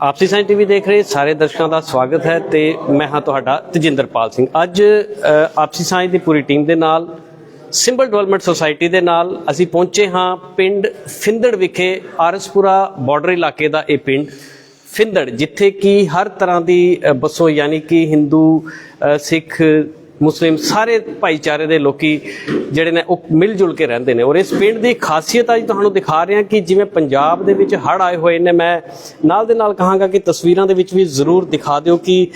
ਆਪਸੀ science TV ਦੇਖ ਰਹੇ ਸਾਰੇ ਦਰਸ਼ਕਾਂ ਦਾ ਸਵਾਗਤ ਹੈ ਤੇ ਮੈਂ ਹਾਂ ਤੁਹਾਡਾ ਤਜਿੰਦਰਪਾਲ ਸਿੰਘ। ਅੱਜ ਆਪਸੀ ਸਾਇੰਸ ਦੀ ਪੂਰੀ ਟੀਮ ਦੇ ਨਾਲ ਸਿੰਬਲ ਡਿਵੈਲਪਮੈਂਟ ਸੁਸਾਇਟੀ ਦੇ ਨਾਲ ਅਸੀਂ ਪਹੁੰਚੇ ਹਾਂ ਪਿੰਡ ਫਿੰਦੜ ਵਿਖੇ ਆਰਸਪੁਰਾ ਬਾਰਡਰ ਇਲਾਕੇ ਦਾ ਇਹ ਪਿੰਡ ਫਿੰਦੜ ਜਿੱਥੇ ਕਿ ਹਰ ਤਰ੍ਹਾਂ ਦੀ ਅ, ਬੱਸੋਂ ਯਾਨੀ ਕਿ ਹਿੰਦੂ ਸਿੱਖ ਮੁਸਲਿਮ ਸਾਰੇ ਭਾਈਚਾਰੇ ਦੇ ਲੋਕੀ ਜਿਹੜੇ ਨੇ ਉਹ ਮਿਲ ਜੁਲ ਕੇ ਰਹਿੰਦੇ ਨੇ। ਔਰ ਇਸ ਪਿੰਡ ਦੀ ਖਾਸੀਅਤ ਅੱਜ ਤੁਹਾਨੂੰ ਦਿਖਾ ਰਹੇ ਹਾਂ ਕਿ ਜਿਵੇਂ ਪੰਜਾਬ ਦੇ ਵਿੱਚ ਹੜ੍ਹ ਆਏ ਹੋਏ ਨੇ, ਮੈਂ ਨਾਲ ਦੇ ਨਾਲ ਕਹਾਂਗਾ ਕਿ ਤਸਵੀਰਾਂ ਦੇ ਵਿੱਚ ਵੀ ਜ਼ਰੂਰ ਦਿਖਾ ਦਿਓ ਕਿ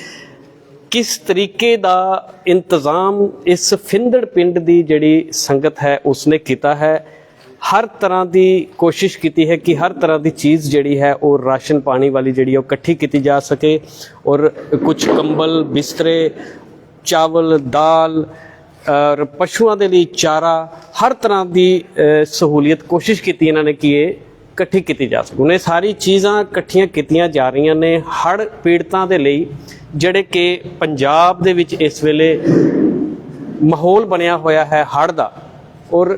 ਕਿਸ ਤਰੀਕੇ ਦਾ ਇੰਤਜ਼ਾਮ ਇਸ ਫਿੰਦੜ ਪਿੰਡ ਦੀ ਜਿਹੜੀ ਸੰਗਤ ਹੈ, ਉਸਨੇ ਕੀਤਾ ਹੈ। ਹਰ ਤਰ੍ਹਾਂ ਦੀ ਕੋਸ਼ਿਸ਼ ਕੀਤੀ ਹੈ ਕਿ ਹਰ ਤਰ੍ਹਾਂ ਦੀ ਚੀਜ਼ ਜਿਹੜੀ ਹੈ, ਉਹ ਰਾਸ਼ਨ ਪਾਣੀ ਵਾਲੀ ਜਿਹੜੀ ਹੈ, ਉਹ ਇਕੱਠੀ ਕੀਤੀ ਜਾ ਸਕੇ। ਔਰ ਕੁਝ ਕੰਬਲ, ਬਿਸਤਰੇ ਚਾਵਲ, ਦਾਲ, ਔਰ ਪਸ਼ੂਆਂ ਦੇ ਲਈ ਚਾਰਾ, ਹਰ ਤਰ੍ਹਾਂ ਦੀ ਸਹੂਲੀਅਤ ਕੋਸ਼ਿਸ਼ ਕੀਤੀ ਇਹਨਾਂ ਨੇ ਕਿ ਇਹ ਇਕੱਠੀ ਕੀਤੀ ਜਾ ਸਕੇ ਹੁਣ ਇਹ ਸਾਰੀ ਚੀਜ਼ਾਂ ਇਕੱਠੀਆਂ ਕੀਤੀਆਂ ਜਾ ਰਹੀਆਂ ਨੇ ਹੜ੍ਹ ਪੀੜਤਾਂ ਦੇ ਲਈ, ਜਿਹੜੇ ਕਿ ਪੰਜਾਬ ਦੇ ਵਿੱਚ ਇਸ ਵੇਲੇ ਮਾਹੌਲ ਬਣਿਆ ਹੋਇਆ ਹੈ ਹੜ੍ਹ ਦਾ। ਔਰ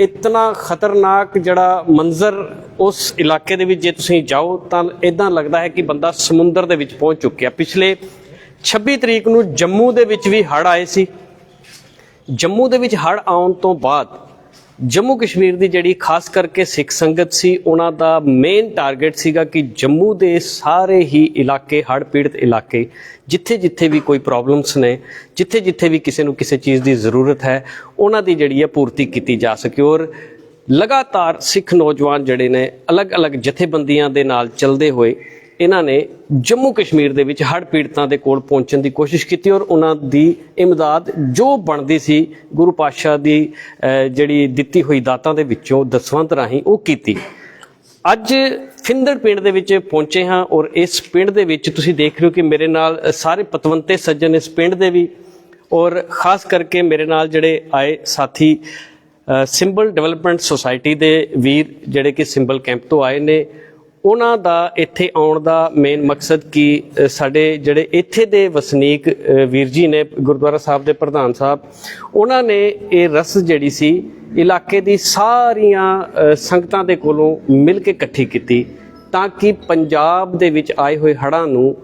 ਇਤਨਾ ਖਤਰਨਾਕ ਜਿਹੜਾ ਮੰਜ਼ਰ ਉਸ ਇਲਾਕੇ ਦੇ ਵਿੱਚ ਜੇ ਤੁਸੀਂ ਜਾਓ ਤਾਂ ਇਦਾਂ ਲੱਗਦਾ ਹੈ ਕਿ ਬੰਦਾ ਸਮੁੰਦਰ ਦੇ ਵਿੱਚ ਪਹੁੰਚ ਚੁੱਕਿਆ। ਪਿਛਲੇ 26 ਤਰੀਕ ਨੂੰ ਜੰਮੂ ਦੇ ਵਿੱਚ ਵੀ ਹੜ੍ਹ ਆਏ ਸੀ। ਜੰਮੂ ਦੇ ਵਿੱਚ ਹੜ੍ਹ ਆਉਣ ਤੋਂ ਬਾਅਦ ਜੰਮੂ ਕਸ਼ਮੀਰ ਦੀ ਜਿਹੜੀ ਖਾਸ ਕਰਕੇ ਸਿੱਖ ਸੰਗਤ ਸੀ, ਉਹਨਾਂ ਦਾ ਮੇਨ ਟਾਰਗੇਟ ਸੀਗਾ ਕਿ ਜੰਮੂ ਦੇ ਸਾਰੇ ਹੀ ਇਲਾਕੇ, ਹੜ੍ਹ ਪੀੜਤ ਇਲਾਕੇ ਜਿੱਥੇ ਜਿੱਥੇ ਵੀ ਕੋਈ ਪ੍ਰੋਬਲਮਸ ਨੇ ਜਿੱਥੇ ਜਿੱਥੇ ਵੀ ਕਿਸੇ ਨੂੰ ਕਿਸੇ ਚੀਜ਼ ਦੀ ਜ਼ਰੂਰਤ ਹੈ, ਉਹਨਾਂ ਦੀ ਜਿਹੜੀ ਹੈ ਪੂਰਤੀ ਕੀਤੀ ਜਾ ਸਕੇ। ਔਰ ਲਗਾਤਾਰ ਸਿੱਖ ਨੌਜਵਾਨ ਜਿਹੜੇ ਨੇ, ਅਲੱਗ-ਅਲੱਗ ਜਥੇਬੰਦੀਆਂ ਦੇ ਨਾਲ ਚੱਲਦੇ ਹੋਏ ਇਹਨਾਂ ਨੇ ਜੰਮੂ ਕਸ਼ਮੀਰ ਦੇ ਵਿੱਚ ਹੜ੍ਹ ਪੀੜਤਾਂ ਦੇ ਕੋਲ ਪਹੁੰਚਣ ਦੀ ਕੋਸ਼ਿਸ਼ ਕੀਤੀ ਔਰ ਉਹਨਾਂ ਦੀ ਇਮਦਾਦ ਜੋ ਬਣਦੀ ਸੀ ਗੁਰੂ ਪਾਤਸ਼ਾਹ ਦੀ ਜਿਹੜੀ ਦਿੱਤੀ ਹੋਈ ਦਾਤਾਂ ਦੇ ਵਿੱਚੋਂ ਦਸਵੰਤ ਰਾਹੀਂ ਉਹ ਕੀਤੀ। ਅੱਜ ਫਿੰਦੜ ਪਿੰਡ ਦੇ ਵਿੱਚ ਪਹੁੰਚੇ ਹਾਂ ਔਰ ਇਸ ਪਿੰਡ ਦੇ ਵਿੱਚ ਤੁਸੀਂ ਦੇਖ ਰਹੇ ਹੋ ਕਿ ਮੇਰੇ ਨਾਲ ਸਾਰੇ ਪਤਵੰਤੇ ਸੱਜਣ ਇਸ ਪਿੰਡ ਦੇ ਵੀ ਔਰ ਖਾਸ ਕਰਕੇ ਮੇਰੇ ਨਾਲ ਜਿਹੜੇ ਆਏ ਸਾਥੀ ਸਿੰਬਲ ਡਿਵੈਲਪਮੈਂਟ ਸੁਸਾਇਟੀ ਦੇ ਵੀਰ ਜਿਹੜੇ ਕਿ ਸਿੰਬਲ ਕੈਂਪ ਤੋਂ ਆਏ ਨੇ ਉਹਨਾਂ ਦਾ ਇੱਥੇ ਆਉਣ ਦਾ ਮੇਨ ਮਕਸਦ ਕਿ ਸਾਡੇ ਜਿਹੜੇ ਇੱਥੇ ਦੇ ਵਸਨੀਕ ਵੀਰ ਜੀ ਨੇ ਗੁਰਦੁਆਰਾ ਸਾਹਿਬ ਦੇ ਪ੍ਰਧਾਨ ਸਾਹਿਬ, ਉਹਨਾਂ ਨੇ ਇਹ ਰਸ ਜਿਹੜੀ ਸੀ, ਇਲਾਕੇ ਦੀ ਸਾਰੀਆਂ ਸੰਗਤਾਂ ਦੇ ਕੋਲੋਂ ਮਿਲ ਕੇ ਇਕੱਠੀ ਕੀਤੀ ਤਾਂ ਕਿ ਪੰਜਾਬ ਦੇ ਵਿੱਚ ਆਏ ਹੋਏ ਹੜ੍ਹਾਂ ਨੂੰ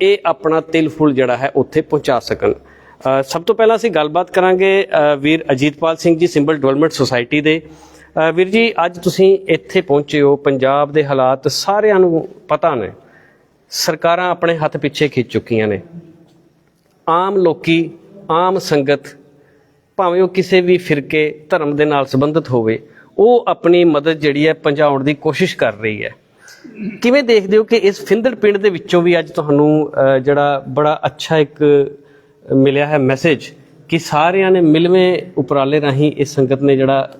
ਇਹ ਆਪਣਾ ਤਿਲ ਫੁੱਲ ਜਿਹੜਾ ਹੈ ਉੱਥੇ ਪਹੁੰਚਾ ਸਕਣ। ਸਭ ਤੋਂ ਪਹਿਲਾਂ ਅਸੀਂ ਗੱਲਬਾਤ ਕਰਾਂਗੇ ਵੀਰ Ajitpal Singh ji symbol development society ਦੇ। ਵੀਰ ਜੀ, ਅੱਜ ਤੁਸੀਂ ਇੱਥੇ ਪਹੁੰਚੇ ਹੋ, ਪੰਜਾਬ ਦੇ ਹਾਲਾਤ ਸਾਰਿਆਂ ਨੂੰ ਪਤਾ ਨੇ। ਸਰਕਾਰਾਂ ਆਪਣੇ ਹੱਥ ਪਿੱਛੇ ਖਿੱਚ ਚੁੱਕੀਆਂ ਨੇ। ਆਮ ਲੋਕੀ, ਆਮ ਸੰਗਤ, ਭਾਵੇਂ ਉਹ ਕਿਸੇ ਵੀ ਫਿਰਕੇ ਧਰਮ ਦੇ ਨਾਲ ਸੰਬੰਧਿਤ ਹੋਵੇ, ਉਹ ਆਪਣੀ ਮਦਦ ਜਿਹੜੀ ਹੈ ਪਹੁੰਚਾਉਣ ਦੀ ਕੋਸ਼ਿਸ਼ ਕਰ ਰਹੀ ਹੈ। ਕਿਵੇਂ ਦੇਖਦੇ ਹੋ ਕਿ ਇਸ ਫਿੰਦੜ ਪਿੰਡ ਦੇ ਵਿੱਚੋਂ ਵੀ ਅੱਜ ਤੁਹਾਨੂੰ ਜਿਹੜਾ ਬੜਾ ਅੱਛਾ ਇੱਕ ਮਿਲਿਆ ਹੈ ਮੈਸੇਜ ਕਿ ਸਾਰਿਆਂ ਨੇ ਮਿਲਵੇਂ ਉਪਰਾਲੇ ਰਾਹੀਂ ਇਸ ਸੰਗਤ ਨੇ ਜਿਹੜਾ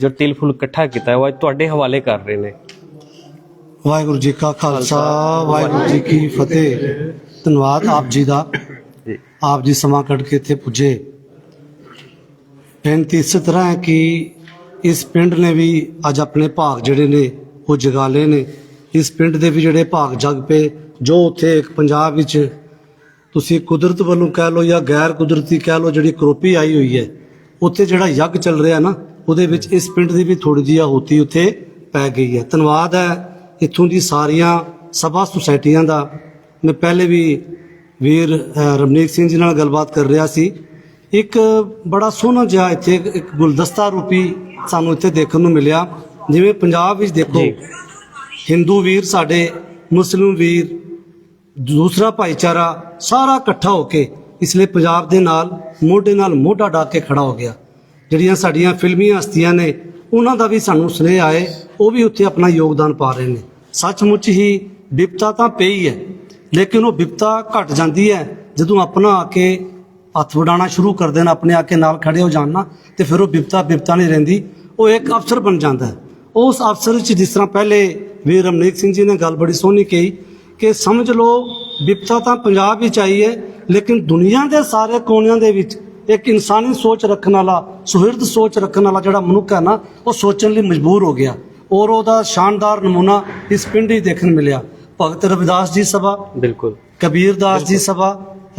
ਜੋ ਤਿਲ ਫੁੱਲ ਇਕੱਠਾ ਕੀਤਾ ਹੈ ਉਹ ਅੱਜ ਤੁਹਾਡੇ ਹਵਾਲੇ ਕਰ ਰਹੇ ਨੇ। ਵਾਹਿਗੁਰੂ ਜੀ ਕਾ ਖਾਲਸਾ ਵਾਹਿਗੁਰੂ ਜੀ ਕੀ ਫਤਿਹ। ਧੰਨਵਾਦ ਆਪ ਜੀ ਦਾ। ਆਪ ਜੀ ਸਮਾਂ ਕੱਢ ਕੇ ਇੱਥੇ ਪੁੱਜੇ। ਬੇਨਤੀ ਇਸ ਤਰ੍ਹਾਂ ਹੈ ਕਿ ਇਸ ਪਿੰਡ ਨੇ ਵੀ ਅੱਜ ਆਪਣੇ ਭਾਗ ਜਿਹੜੇ ਨੇ ਉਹ ਜਗਾ ਲਏ ਨੇ। ਇਸ ਪਿੰਡ ਦੇ ਵੀ ਜਿਹੜੇ ਭਾਗ ਜਗ ਪਏ ਜੋ ਉੱਥੇ ਇੱਕ ਪੰਜਾਬ ਵਿੱਚ ਤੁਸੀਂ ਕੁਦਰਤ ਵੱਲੋਂ ਕਹਿ ਲਓ ਜਾਂ ਗੈਰ ਕੁਦਰਤੀ ਕਹਿ ਲਓ ਜਿਹੜੀ ਕਰੋਪੀ ਆਈ ਹੋਈ ਹੈ ਉੱਥੇ ਜਿਹੜਾ ਯੱਗ ਚੱਲ ਰਿਹਾ ਨਾ ਉਹਦੇ ਵਿੱਚ ਇਸ ਪਿੰਡ ਦੀ ਵੀ ਥੋੜੀ ਜਿਹੀ ਆਹੂਤੀ ਉੱਥੇ ਪੈ ਗਈ ਹੈ। ਧੰਨਵਾਦ ਹੈ ਇੱਥੋਂ ਦੀ ਸਾਰੀਆਂ ਸਭਾ ਸੁਸਾਇਟੀਆਂ ਦਾ। ਮੈਂ ਪਹਿਲੇ ਵੀ ਵੀਰ ਰਮਨੀਕ ਸਿੰਘ ਜੀ ਨਾਲ ਗੱਲਬਾਤ ਕਰ ਰਿਹਾ ਸੀ। ਇੱਕ ਬੜਾ ਸੋਹਣਾ ਜਿਹਾ ਇੱਥੇ ਇੱਕ- ਗੁਲਦਸਤਾ ਰੂਪੀ ਸਾਨੂੰ ਇੱਥੇ ਦੇਖਣ ਨੂੰ ਮਿਲਿਆ। ਜਿਵੇਂ ਪੰਜਾਬ ਵਿੱਚ ਦੇਖੋ। ਹਿੰਦੂ ਵੀਰ ਸਾਡੇ ਮੁਸਲਿਮ ਵੀਰ ਦੂਸਰਾ ਭਾਈਚਾਰਾ ਸਾਰਾ ਇਕੱਠਾ ਹੋ ਕੇ ਇਸ ਲਈ ਪੰਜਾਬ ਦੇ ਨਾਲ, ਮੋਢੇ ਨਾਲ ਮੋਢਾ ਡਾ ਕੇ ਖੜਾ ਹੋ ਗਿਆ। ਜਿਹੜੀਆਂ ਸਾਡੀਆਂ ਫਿਲਮੀ ਹਸਤੀਆਂ ਨੇ, ਉਹਨਾਂ ਦਾ ਵੀ ਸਾਨੂੰ ਸੁਨੇਹਾ ਆਏ, ਉਹ ਵੀ ਉੱਥੇ ਆਪਣਾ ਯੋਗਦਾਨ ਪਾ ਰਹੇ ਨੇ। ਸੱਚਮੁੱਚ ਹੀ ਵਿਪਤਾ ਤਾਂ ਪਈ ਹੈ, ਲੇਕਿਨ ਉਹ ਵਿਪਤਾ ਘਟ ਜਾਂਦੀ ਹੈ। ਜਦੋਂ ਆਪਣਾ ਆ ਕੇ ਹੱਥ ਵਡਾਉਣਾ ਸ਼ੁਰੂ ਕਰ ਦੇਣਾ, ਆਪਣੇ ਆ ਕੇ ਨਾਲ ਖੜੇ ਹੋ ਜਾਣ ਨਾ, ਤੇ ਫਿਰ ਉਹ ਵਿਪਤਾ ਵਿਪਤਾ ਨਹੀਂ ਰਹਿੰਦੀ। ਉਹ ਇੱਕ ਅਫਸਰ ਬਣ ਜਾਂਦਾ ਹੈ। ਉਸ ਅਫਸਰ ਵਿੱਚ ਜਿਸ ਤਰ੍ਹਾਂ ਪਹਿਲੇ ਵੀਰ ਰਮਨੀਕ ਸਿੰਘ ਜੀ ਨੇ ਗੱਲ ਬੜੀ ਸੋਹਣੀ ਕਹੀ ਕਿ ਸਮਝ ਲਓ ਵਿਪਤਾ ਤਾਂ ਪੰਜਾਬ ਵਿੱਚ ਆਈ ਹੈ ਲੇਕਿਨ ਦੁਨੀਆ ਦੇ ਸਾਰੇ ਕੋਨਿਆਂ ਦੇ ਵਿੱਚ ਇੱਕ ਇਨਸਾਨੀ ਸੋਚ ਰੱਖਣ ਵਾਲਾ ਸੁਹਿਰਦ ਸੋਚ ਰੱਖਣ ਵਾਲਾ ਜਿਹੜਾ ਮਨੁੱਖ ਹੈ ਨਾ ਉਹ ਸੋਚਣ ਲਈ ਮਜਬੂਰ ਹੋ ਗਿਆ। ਔਰ ਉਹਦਾ ਸ਼ਾਨਦਾਰ ਨਮੂਨਾ ਇਸ ਪਿੰਡ ਹੀ ਦੇਖਣ ਮਿਲਿਆ। ਭਗਤ ਰਵਿਦਾਸ ਜੀ ਸਭਾ ਬਿਲਕੁਲ। ਕਬੀਰ ਦਾਸ ਜੀ ਸਭਾ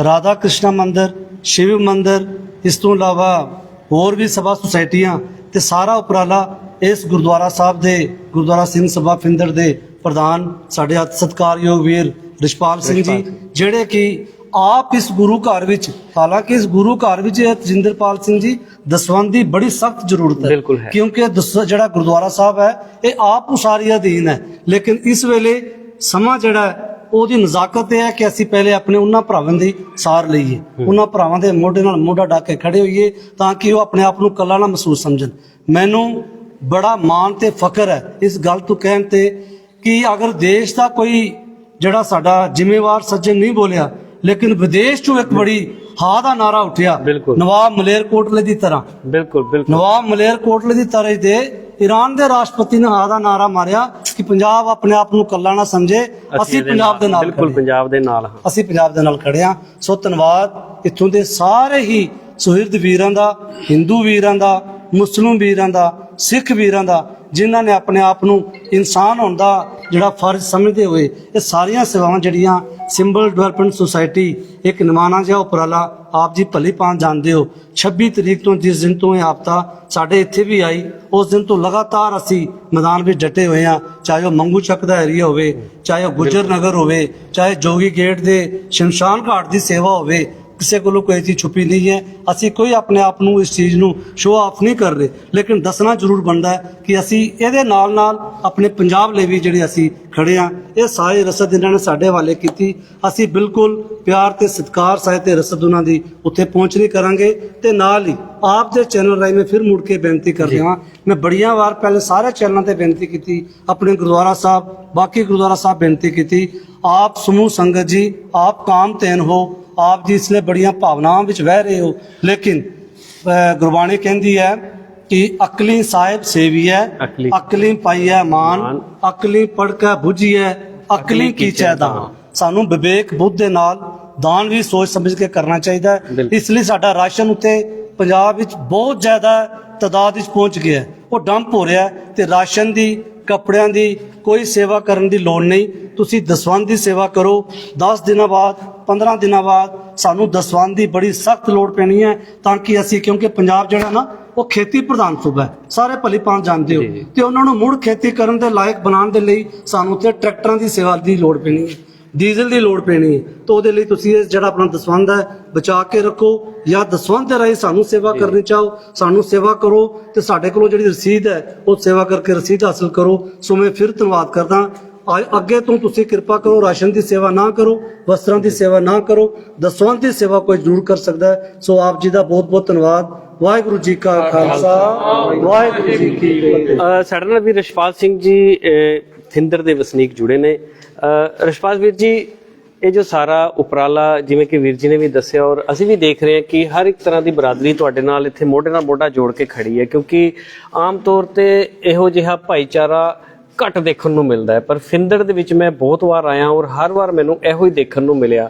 ਰਾਧਾ ਕ੍ਰਿਸ਼ਨਾ ਮੰਦਿਰ ਸ਼ਿਵ ਮੰਦਿਰ ਇਸ ਤੋਂ ਇਲਾਵਾ ਹੋਰ ਵੀ ਸਭਾ ਸੁਸਾਇਟੀਆਂ ਤੇ ਸਾਰਾ ਉਪਰਾਲਾ ਇਸ ਗੁਰਦੁਆਰਾ ਸਾਹਿਬ ਦੇ ਗੁਰਦੁਆਰਾ ਸਿੰਘ ਸਭਾ ਫਿੰਦਰ ਦੇ ਪ੍ਰਧਾਨ ਸਾਡੇ ਹੱਥ ਸਤਿਕਾਰਯੋਗ ਵੀਰ ਰਿਸ਼ਪਾਲ ਸਿੰਘ ਜੀ ਜਿਹੜੇ ਕਿ ਆਪ ਇਸ ਗੁਰੂ ਘਰ ਵਿੱਚ ਹਾਲਾਂਕਿ ਇਸ ਗੁਰੂ ਘਰ ਵਿੱਚ ਤਜਿੰਦਰਪਾਲ ਸਿੰਘ ਜੀ ਦਸਵੰਧ ਦੀ ਬੜੀ ਸਖਤ ਜ਼ਰੂਰਤ ਹੈ। ਕਿਉਂਕਿ ਜਿਹੜਾ ਗੁਰਦੁਆਰਾ ਸਾਹਿਬ ਹੈ ਇਹ ਆਪ ਉਸਾਰੀ ਅਧੀਨ ਹੈ। ਲੇਕਿਨ ਇਸ ਵੇਲੇ ਸਮਾਂ ਜਿਹੜਾ ਉਹਦੀ ਨਜ਼ਾਕਤ ਇਹ ਹੈ ਕਿ ਅਸੀਂ ਪਹਿਲੇ ਆਪਣੇ ਉਹਨਾਂ ਭਰਾਵਾਂ ਦੀ ਸਾਰ ਲਈਏ। ਉਹਨਾਂ ਭਰਾਵਾਂ ਦੇ ਮੋਢੇ ਨਾਲ ਮੋਢਾ ਢਾ ਕੇ ਖੜੇ ਹੋਈਏ ਤਾਂ ਕਿ ਉਹ ਆਪਣੇ ਆਪ ਨੂੰ ਕੱਲਾ ਨਾ ਮਹਿਸੂਸ ਸਮਝਣ। ਮੈਨੂੰ ਬੜਾ ਮਾਣ ਤੇ ਫਖਰ ਹੈ ਇਸ ਗੱਲ ਤੋਂ ਕਹਿਣ ਤੇ ਕਿ ਅਗਰ ਦੇਸ਼ ਦਾ ਕੋਈ ਜਿਹੜਾ ਸਾਡਾ ਜ਼ਿੰਮੇਵਾਰ ਸੱਜਣ ਨਹੀਂ ਬੋਲਿਆ ਲੇਕਿਨ ਵਿਦੇਸ਼ ਚੋਂ ਇੱਕ ਬੜੀ ਹਾ ਦਾ ਨਾਰਾ ਉੱਠਿਆ। ਨਵਾਬ ਮਲੇਰਕੋਟਲੇ ਦੀ ਤਰ੍ਹਾਂ। ਬਿਲਕੁਲ ਬਿਲਕੁਲ। ਨਵਾਬ ਮਲੇਰਕੋਟਲੇ ਦੀ ਤਰ੍ਹਾਂ ਦੇ ਈਰਾਨ ਦੇ ਰਾਸ਼ਟਰਪਤੀ ਨੇ ਹਾ ਦਾ ਨਾਰਾ ਮਾਰਿਆ ਕਿ ਪੰਜਾਬ ਆਪਣੇ ਆਪ ਨੂੰ ਕੱਲਾ ਨਾ ਸਮਝੇ। ਅਸੀਂ ਪੰਜਾਬ ਦੇ ਨਾਲ ਬਿਲਕੁਲ ਪੰਜਾਬ ਦੇ ਨਾਲ ਹਾਂ। ਅਸੀਂ ਪੰਜਾਬ ਦੇ ਨਾਲ ਖੜੇ ਹਾਂ। ਸੋ ਧੰਨਵਾਦ। ਇੱਥੋਂ ਦੇ ਸਾਰੇ ਹੀ ਸੁਹਿਰਦ ਵੀਰਾਂ ਦਾ ਹਿੰਦੂ ਵੀਰਾਂ ਦਾ ਮੁਸਲਿਮ ਵੀਰਾਂ ਦਾ ਸਿੱਖ ਵੀਰਾਂ ਦਾ ਜਿਨ੍ਹਾਂ ਨੇ ਆਪਣੇ ਆਪ ਨੂੰ ਇਨਸਾਨ ਹੋਣ ਦਾ ਜਿਹੜਾ ਫਰਜ਼ ਸਮਝਦੇ ਹੋਏ ਇਹ ਸਾਰੀਆਂ ਸੇਵਾਵਾਂ ਜਿਹੜੀਆਂ ਸਿੰਬਲ ਡਿਵੈਲਪਮੈਂਟ ਸੁਸਾਇਟੀ ਇੱਕ ਨਿਮਾਣਾ ਜਿਹਾ ਉਪਰਾਲਾ ਆਪ ਜੀ ਭਲੀ ਪਾਂ ਜਾਣਦੇ ਹੋ। 26 ਤਰੀਕ ਤੋਂ ਜਿਸ ਦਿਨ ਤੋਂ ਇਹ ਹਫ਼ਤਾ ਸਾਡੇ ਇੱਥੇ ਵੀ ਆਈ ਉਸ ਦਿਨ ਤੋਂ ਲਗਾਤਾਰ ਅਸੀਂ ਮੈਦਾਨ ਵਿੱਚ ਡਟੇ ਹੋਏ ਹਾਂ। ਚਾਹੇ ਉਹ ਮੰਗੂ ਚੱਕ ਦਾ ਏਰੀਆ ਹੋਵੇ ਚਾਹੇ ਉਹ ਗੁੱਜਰ ਨਗਰ ਹੋਵੇ ਚਾਹੇ ਜੋਗੀ ਗੇਟ ਦੇ ਸ਼ਮਸ਼ਾਨ ਘਾਟ ਦੀ ਸੇਵਾ ਹੋਵੇ ਕਿਸੇ ਕੋਲੋਂ ਕੋਈ ਚੀਜ਼ ਛੁਪੀ ਨਹੀਂ ਹੈ। ਅਸੀਂ ਕੋਈ ਆਪਣੇ ਆਪ ਨੂੰ ਇਸ ਚੀਜ਼ ਨੂੰ ਸ਼ੋਅ ਆਫ ਨਹੀਂ ਕਰ ਰਹੇ। ਲੇਕਿਨ ਦੱਸਣਾ ਜ਼ਰੂਰ ਬਣਦਾ ਹੈ ਕਿ ਅਸੀਂ ਇਹਦੇ ਨਾਲ ਨਾਲ ਆਪਣੇ ਪੰਜਾਬ ਲਈ ਵੀ ਜਿਹੜੇ ਅਸੀਂ ਖੜੇ ਆ ਇਹ ਸਾਰੇ ਰਸਦ ਇਹਨਾਂ ਨੇ ਸਾਡੇ ਹਵਾਲੇ ਕੀਤੀ। ਅਸੀਂ ਬਿਲਕੁਲ ਪਿਆਰ ਤੇ ਸਤਿਕਾਰ ਸਹਿਤ ਤੇ ਰਸਦ ਉਹਨਾਂ ਦੀ ਉੱਥੇ ਪਹੁੰਚਣੀ ਕਰਾਂਗੇ ਤੇ ਨਾਲ ਹੀ ਆਪ ਦੇ ਚੈਨਲ ਰਾਹੀਂ ਮੈਂ ਫਿਰ ਮੁੜ ਕੇ ਬੇਨਤੀ ਕਰ ਰਿਹਾ ਮੈਂ ਬੜੀਆਂ ਵਾਰ ਪਹਿਲੇ ਸਾਰੇ ਚੈਨਲਾਂ ਤੇ ਬੇਨਤੀ ਕੀਤੀ ਆਪਣੇ ਗੁਰਦੁਆਰਾ ਸਾਹਿਬ ਬਾਕੀ ਗੁਰਦੁਆਰਾ ਸਾਹਿਬ ਬੇਨਤੀ ਕੀਤੀ। ਆਪ ਸਮੂਹ ਸੰਗਤ ਜੀ ਆਪ ਕਾਮ ਤੈਨ ਹੋ ਆਪ ਜੀ ਇਸ ਲਈ ਬੜੀਆਂ ਭਾਵਨਾਵਾਂ ਵਿੱਚ ਵਹਿ ਰਹੇ ਹੋ ਲੇਕਿਨ ਗੁਰਬਾਣੀ ਕਹਿੰਦੀ ਹੈ ਕਿ ਅਕਲੀ ਸਾਹਿਬ ਸੇਵੀ ਹੈ ਅਕਲੀ- ਪਾਈ ਹੈ ਮਾਨ। ਅਕਲੀ ਪੜ ਕੇ ਬੁਝੀ ਹੈ ਅਕਲੀ ਕੀਚੈ ਦਾਨ ਸਾਨੂੰ ਵਿਵੇਕ ਬੁੱਧ ਦੇ ਨਾਲ ਦਾਨ ਵੀ ਸੋਚ ਸਮਝ ਕੇ ਕਰਨਾ ਚਾਹੀਦਾ ਹੈ। ਇਸ ਲਈ ਸਾਡਾ ਰਾਸ਼ਨ ਉੱਤੇ ਪੰਜਾਬ ਵਿੱਚ ਬਹੁਤ ਜ਼ਿਆਦਾ ਤਾਦਾਦ ਵਿੱਚ ਪਹੁੰਚ ਗਿਆ। ਉਹ ਡੰਪ ਹੋ ਰਿਹਾ ਤੇ ਰਾਸ਼ਨ ਦੀ ਕੱਪੜਿਆਂ ਦੀ ਕੋਈ ਸੇਵਾ ਕਰਨ ਦੀ ਲੋੜ ਨਹੀਂ। ਤੁਸੀਂ ਦਸਵੰਧ ਦੀ ਸੇਵਾ ਕਰੋ। 10 ਦਿਨਾਂ ਬਾਅਦ 15 ਦਿਨਾਂ ਬਾਅਦ ਸਾਨੂੰ ਦਸਵੰਧ ਦੀ ਬੜੀ ਸਖਤ ਲੋੜ ਪੈਣੀ ਹੈ ਤਾਂ ਕਿ ਅਸੀਂ ਕਿਉਂਕਿ ਪੰਜਾਬ ਜਿਹੜਾ ਨਾ ਉਹ ਖੇਤੀ ਪ੍ਰਧਾਨ ਸੂਬਾ ਹੈ। ਸਾਰੇ ਭਲੀ ਭਾਂਤ ਜਾਣਦੇ ਹੋ। ਤੇ ਉਹਨਾਂ ਨੂੰ ਮੁੜ ਖੇਤੀ ਕਰਨ ਦੇ ਲਾਇਕ ਬਣਾਉਣ ਦੇ ਲਈ ਸਾਨੂੰ ਉੱਥੇ ਟਰੈਕਟਰਾਂ ਦੀ ਸੇਵਾ ਦੀ ਲੋੜ ਪੈਣੀ ਹੈ। ਡੀਜ਼ਲ ਦੀ ਲੋੜ ਪੈਣੀ। ਹੈ ਤਾਂ ਉਹਦੇ ਲਈ ਤੁਸੀਂ ਇਹ ਜਿਹੜਾ ਆਪਣਾ ਦਸਵੰਧ ਹੈ ਬਚਾ ਕੇ ਰੱਖੋ ਜਾਂ ਦਸਵੰਧ ਦੇ ਰਾਹੀਂ ਸਾਨੂੰ ਸੇਵਾ ਕਰਨੀ ਚਾਹੋ ਸਾਨੂੰ ਸੇਵਾ ਕਰੋ ਤੇ ਸਾਡੇ ਕੋਲੋਂ ਜਿਹੜੀ ਰਸੀਦ ਹੈ ਉਹ ਸੇਵਾ ਕਰਕੇ ਰਸੀਦ ਹਾਸਲ ਕਰੋ। ਸੋ ਮੈਂ ਫਿਰ ਧੰਨਵਾਦ ਕਰਦਾ ਅੱਗੇ ਤੋਂ ਤੁਸੀਂ ਕਿਰਪਾ ਕਰੋ ਰਾਸ਼ਨ ਦੀ ਸੇਵਾ ਨਾ ਕਰੋ ਵਸਤਰਾਂ ਦੀ ਸੇਵਾ ਨਾ ਕਰੋ। ਦਸਵੰਧ ਦੀ ਸੇਵਾ ਕੋਈ ਜ਼ਰੂਰ ਕਰ ਸਕਦਾ ਹੈ। ਸੋ ਆਪ ਜੀ ਦਾ ਬਹੁਤ ਬਹੁਤ ਧੰਨਵਾਦ। ਵਾਹਿਗੁਰੂ ਜੀ ਕਾ ਖਾਲਸਾ। ਵਾਹਿਗੁਰੂ ਜੀ ਕੀ ਫਤਿਹ। ਸਾਡੇ ਨਾਲ ਵੀ ਰਸ਼ਪਾਲ ਸਿੰਘ ਜੀ ਥਿੰਦਰ ਦੇ ਵਸਨੀਕ ਜੁੜੇ ਨੇ। ਅ, ਰਸ਼ਪਾਲ ਵੀਰ ਜੀ ਇਹ ਜੋ ਸਾਰਾ ਉਪਰਾਲਾ ਜਿਵੇਂ ਕਿ ਵੀਰ ਜੀ ਨੇ ਵੀ ਦੱਸਿਆ ਔਰ ਅਸੀਂ ਵੀ ਦੇਖ ਰਹੇ ਹਾਂ ਕਿ ਹਰ ਇੱਕ ਤਰ੍ਹਾਂ ਦੀ ਬਰਾਦਰੀ ਤੁਹਾਡੇ ਨਾਲ ਇੱਥੇ ਮੋਢੇ ਨਾਲ ਮੋਢਾ ਜੋੜ ਕੇ ਖੜੀ ਹੈ ਕਿਉਂਕਿ ਆਮ ਤੌਰ ਤੇ ਇਹੋ ਜਿਹਾ ਭਾਈਚਾਰਾ ਘੱਟ ਦੇਖਣ ਨੂੰ ਮਿਲਦਾ ਹੈ। ਪਰ ਫਿੰਦਰ ਦੇ ਵਿੱਚ ਮੈਂ ਬਹੁਤ ਵਾਰ ਆਇਆ ਔਰ ਹਰ ਵਾਰ ਮੈਨੂੰ ਇਹੋ ਹੀ ਦੇਖਣ ਨੂੰ ਮਿਲਿਆ।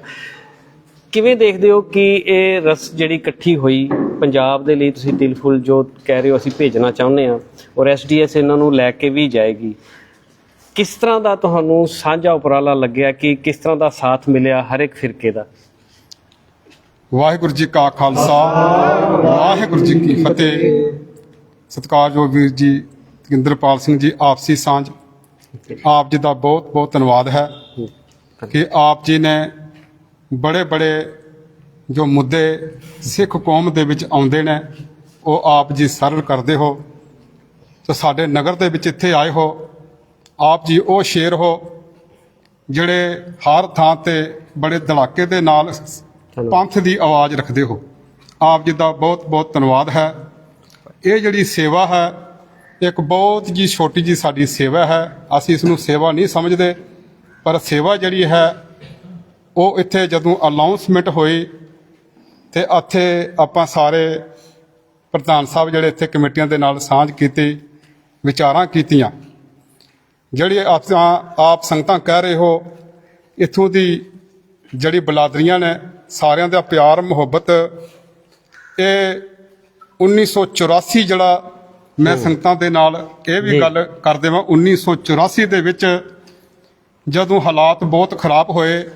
ਕਿਵੇਂ ਦੇਖਦੇ ਹੋ ਕਿ ਇਹ ਰਸ ਜਿਹੜੀ ਇਕੱਠੀ ਹੋਈ ਪੰਜਾਬ ਦੇ ਲਈ ਤੁਸੀਂ ਦਿਲ ਫੁੱਲ ਜੋ ਕਹਿ ਰਹੇ ਹੋ ਅਸੀਂ ਭੇਜਣਾ ਚਾਹੁੰਦੇ ਹਾਂ ਔਰ ਐਸਡੀਐਸ ਇਹਨਾਂ ਨੂੰ ਲੈ ਕੇ ਵੀ ਜਾਏਗੀ। ਕਿਸ ਤਰ੍ਹਾਂ ਦਾ ਤੁਹਾਨੂੰ ਸਾਂਝਾ ਉਪਰਾਲਾ ਲੱਗਿਆ ਕਿ ਕਿਸ ਤਰ੍ਹਾਂ ਦਾ ਸਾਥ ਮਿਲਿਆ ਹਰ ਇੱਕ ਫਿਰਕੇ ਦਾ? ਵਾਹਿਗੁਰੂ ਜੀ ਕਾ ਖਾਲਸਾ, ਵਾਹਿਗੁਰੂ ਜੀ ਕੀ ਫਤਿਹ। ਸਤਿਕਾਰਯੋਗ ਵੀਰ ਜੀ ਤੇਂਦਰਪਾਲ ਸਿੰਘ ਜੀ ਆਪਸੀ ਸਾਂਝ। ਆਪ ਜੀ ਦਾ ਬਹੁਤ ਬਹੁਤ ਧੰਨਵਾਦ ਹੈ ਕਿ ਆਪ ਜੀ ਨੇ ਬੜੇ ਬੜੇ ਜੋ ਮੁੱਦੇ ਸਿੱਖ ਕੌਮ ਦੇ ਵਿੱਚ ਆਉਂਦੇ ਨੇ, ਉਹ ਆਪ ਜੀ ਸਰਲ ਕਰਦੇ ਹੋ। ਤੇ ਸਾਡੇ ਨਗਰ ਦੇ ਵਿੱਚ ਇੱਥੇ ਆਏ ਹੋ। ਆਪ ਜੀ ਉਹ ਸ਼ੇਰ ਹੋ ਜਿਹੜੇ ਹਰ ਥਾਂ ਤੇ ਬੜੇ ਧੜਾਕੇ ਦੇ ਨਾਲ ਪੰਥ ਦੀ ਆਵਾਜ਼ ਰੱਖਦੇ ਹੋ। ਆਪ ਜੀ ਦਾ ਬਹੁਤ ਬਹੁਤ ਧੰਨਵਾਦ ਹੈ। ਇਹ ਜਿਹੜੀ ਸੇਵਾ ਹੈ ਇੱਕ ਬਹੁਤ ਜੀ ਛੋਟੀ ਜੀ ਸਾਡੀ ਸੇਵਾ ਹੈ। ਅਸੀਂ ਇਸ ਨੂੰ ਸੇਵਾ ਨਹੀਂ ਸਮਝਦੇ ਪਰ ਸੇਵਾ ਜਿਹੜੀ ਹੈ ਉਹ ਇੱਥੇ ਜਦੋਂ ਅਨਾਉਂਸਮੈਂਟ ਹੋਈ ਤੇ ਇੱਥੇ ਆਪਾਂ ਸਾਰੇ ਪ੍ਰਧਾਨ ਸਾਹਿਬ ਜਿਹੜੇ ਇੱਥੇ ਕਮੇਟੀਆਂ ਦੇ ਨਾਲ ਸਾਂਝ ਕੀਤੀ ਵਿਚਾਰਾਂ ਕੀਤੀਆਂ ਜਿਹੜੀ ਆਪਾਂ ਆਪ ਸੰਗਤਾਂ ਕਹਿ ਰਹੇ ਹੋ ਇਥੋਂ ਦੀ ਜਿਹੜੀ ਬਲਾਦਰੀਆਂ ਨੇ ਸਾਰਿਆਂ ਦਾ ਪਿਆਰ ਮੁਹੱਬਤ ਇਹ 1984 ਜਿਹੜਾ ਮੈਂ ਸੰਗਤਾਂ ਦੇ ਨਾਲ ਇਹ ਵੀ। ਗੱਲ ਕਰਦੇ ਵਾਂ 1984 ਦੇ ਵਿੱਚ ਜਦੋਂ ਹਾਲਾਤ ਬਹੁਤ ਖਰਾਬ ਹੋਏ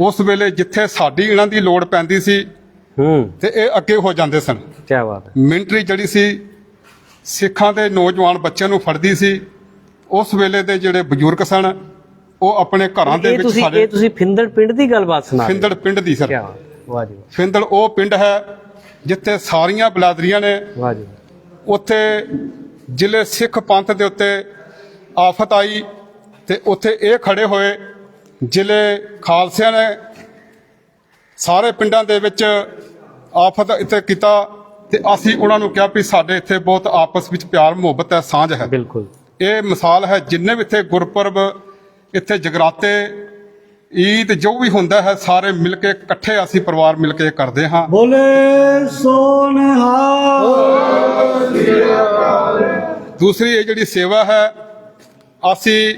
ਉਸ ਵੇਲੇ ਜਿੱਥੇ ਸਾਡੀ ਇਹਨਾਂ ਦੀ ਲੋੜ ਪੈਂਦੀ ਸੀ ਹੂੰ। ਤੇ ਇਹ ਅੱਗੇ ਹੋ ਜਾਂਦੇ ਸਨ। ਕੀ ਬਾਤ ਹੈ। ਮਿਲਟਰੀ ਜਿਹੜੀ ਸੀ ਸਿੱਖਾਂ ਦੇ ਨੌਜਵਾਨ ਬੱਚਿਆਂ ਨੂੰ ਫੜਦੀ ਸੀ ਉਸ ਵੇਲੇ ਦੇ ਜਿਹੜੇ ਬਜ਼ੁਰਗ ਸਨ ਉਹ ਆਪਣੇ ਘਰਾਂ ਦੇ ਇਹ ਵਿੱਚ ਤੁਸੀਂ ਸਾਡੇ ਇਹ ਤੁਸੀਂ ਫਿੰਦੜ ਪਿੰਡ ਦੀ ਗੱਲਬਾਤ ਸੁਣਾ ਰਹੇ ਹੋ। ਫਿੰਦੜ ਪਿੰਡ ਦੀ ਸਰ। ਕਿਆ ਵਾਹ ਜੀ ਫਿੰਦੜ ਉਹ ਪਿੰਡ ਹੈ ਜਿੱਥੇ ਸਾਰੀਆਂ ਬਲਾਦਰੀਆਂ ਨੇ ਵਾਹ ਜੀ ਉੱਥੇ ਜ਼ਿਲ੍ਹੇ ਸਿੱਖ ਪੰਥ ਦੇ ਉੱਤੇ ਆਫਤ ਆਈ ਤੇ ਉੱਥੇ ਇਹ ਖੜੇ ਹੋਏ ਜ਼ਿਲ੍ਹੇ ਖਾਲਸਿਆਂ ਨੇ ਸਾਰੇ ਪਿੰਡਾਂ ਦੇ ਵਿੱਚ ਆਫਤ ਇੱਥੇ ਕੀਤਾ ਤੇ ਅਸੀਂ ਉਹਨਾਂ ਨੂੰ ਕਿਹਾ ਵੀ ਸਾਡੇ ਇੱਥੇ ਬਹੁਤ ਆਪਸ ਵਿੱਚ ਪਿਆਰ ਮੁਹੱਬਤ ਹੈ ਸਾਂਝ ਹੈ। ਬਿਲਕੁਲ। ਇਹ ਮਿਸਾਲ ਹੈ ਜਿੰਨੇ ਵੀ ਇੱਥੇ ਗੁਰਪੁਰਬ ਇੱਥੇ ਜਗਰਾਤੇ ਈਦ ਜੋ ਵੀ ਹੁੰਦਾ ਹੈ ਸਾਰੇ ਮਿਲ ਕੇ ਇਕੱਠੇ ਅਸੀਂ ਪਰਿਵਾਰ ਮਿਲ ਕੇ ਕਰਦੇ ਹਾਂ। ਬੋਲੇ ਸੋਨਹਾ ਦੂਸਰੀ ਇਹ ਜਿਹੜੀ ਸੇਵਾ ਹੈ ਅਸੀਂ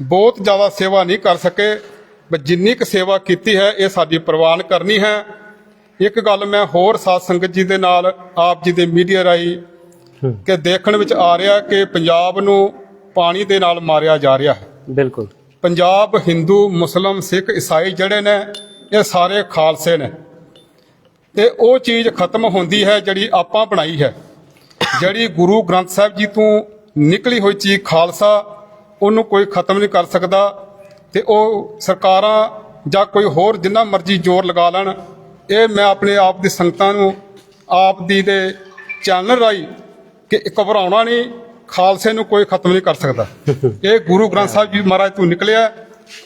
ਬਹੁਤ ਜ਼ਿਆਦਾ ਸੇਵਾ ਨਹੀਂ ਕਰ ਸਕੇ ਪਰ ਜਿੰਨੀ ਕੁ ਸੇਵਾ ਕੀਤੀ ਹੈ ਇਹ ਸਾਡੀ ਪ੍ਰਵਾਨ ਕਰਨੀ ਹੈ। ਇੱਕ ਗੱਲ ਮੈਂ ਹੋਰ ਸਾਧ ਸੰਗਤ ਜੀ ਦੇ ਨਾਲ ਆਪ ਜੀ ਦੇ ਮੀਡੀਆ ਰਾਹੀਂ ਕਿ ਦੇਖਣ ਵਿੱਚ ਆ ਰਿਹਾ ਕਿ ਪੰਜਾਬ ਨੂੰ ਪਾਣੀ ਦੇ ਨਾਲ ਮਾਰਿਆ ਜਾ ਰਿਹਾ ਹੈ। ਬਿਲਕੁਲ। ਪੰਜਾਬ ਹਿੰਦੂ ਮੁਸਲਮ ਸਿੱਖ ਈਸਾਈ ਜਿਹੜੇ ਨੇ ਇਹ ਸਾਰੇ ਖਾਲਸੇ ਨੇ। ਤੇ ਉਹ ਚੀਜ਼ ਖਤਮ ਹੁੰਦੀ ਹੈ ਜਿਹੜੀ ਆਪਾਂ ਬਣਾਈ ਹੈ। ਜਿਹੜੀ ਗੁਰੂ ਗ੍ਰੰਥ ਸਾਹਿਬ ਜੀ ਤੋਂ ਨਿਕਲੀ ਹੋਈ ਚੀਜ਼ ਖਾਲਸਾ ਉਹਨੂੰ ਕੋਈ ਖਤਮ ਨਹੀਂ ਕਰ ਸਕਦਾ ਤੇ ਉਹ ਸਰਕਾਰਾਂ ਜਾਂ ਕੋਈ ਹੋਰ ਜਿੰਨਾ ਮਰਜ਼ੀ ਜ਼ੋਰ ਲਗਾ ਲੈਣ ਇਹ ਮੈਂ ਆਪਣੇ ਆਪ ਦੀ ਸੰਗਤਾਂ ਨੂੰ ਆਪ ਦੀ ਦੇ ਚੈਨਲ ਰਾਹੀਂ ਕਿ ਘਬਰਾਉਣਾ ਨਹੀਂ, ਖਾਲਸੇ ਨੂੰ ਕੋਈ ਖਤਮ ਨਹੀਂ ਕਰ ਸਕਦਾ। ਇਹ ਗੁਰੂ ਗ੍ਰੰਥ ਸਾਹਿਬ ਜੀ ਮਹਾਰਾਜ ਤੋਂ ਨਿਕਲਿਆ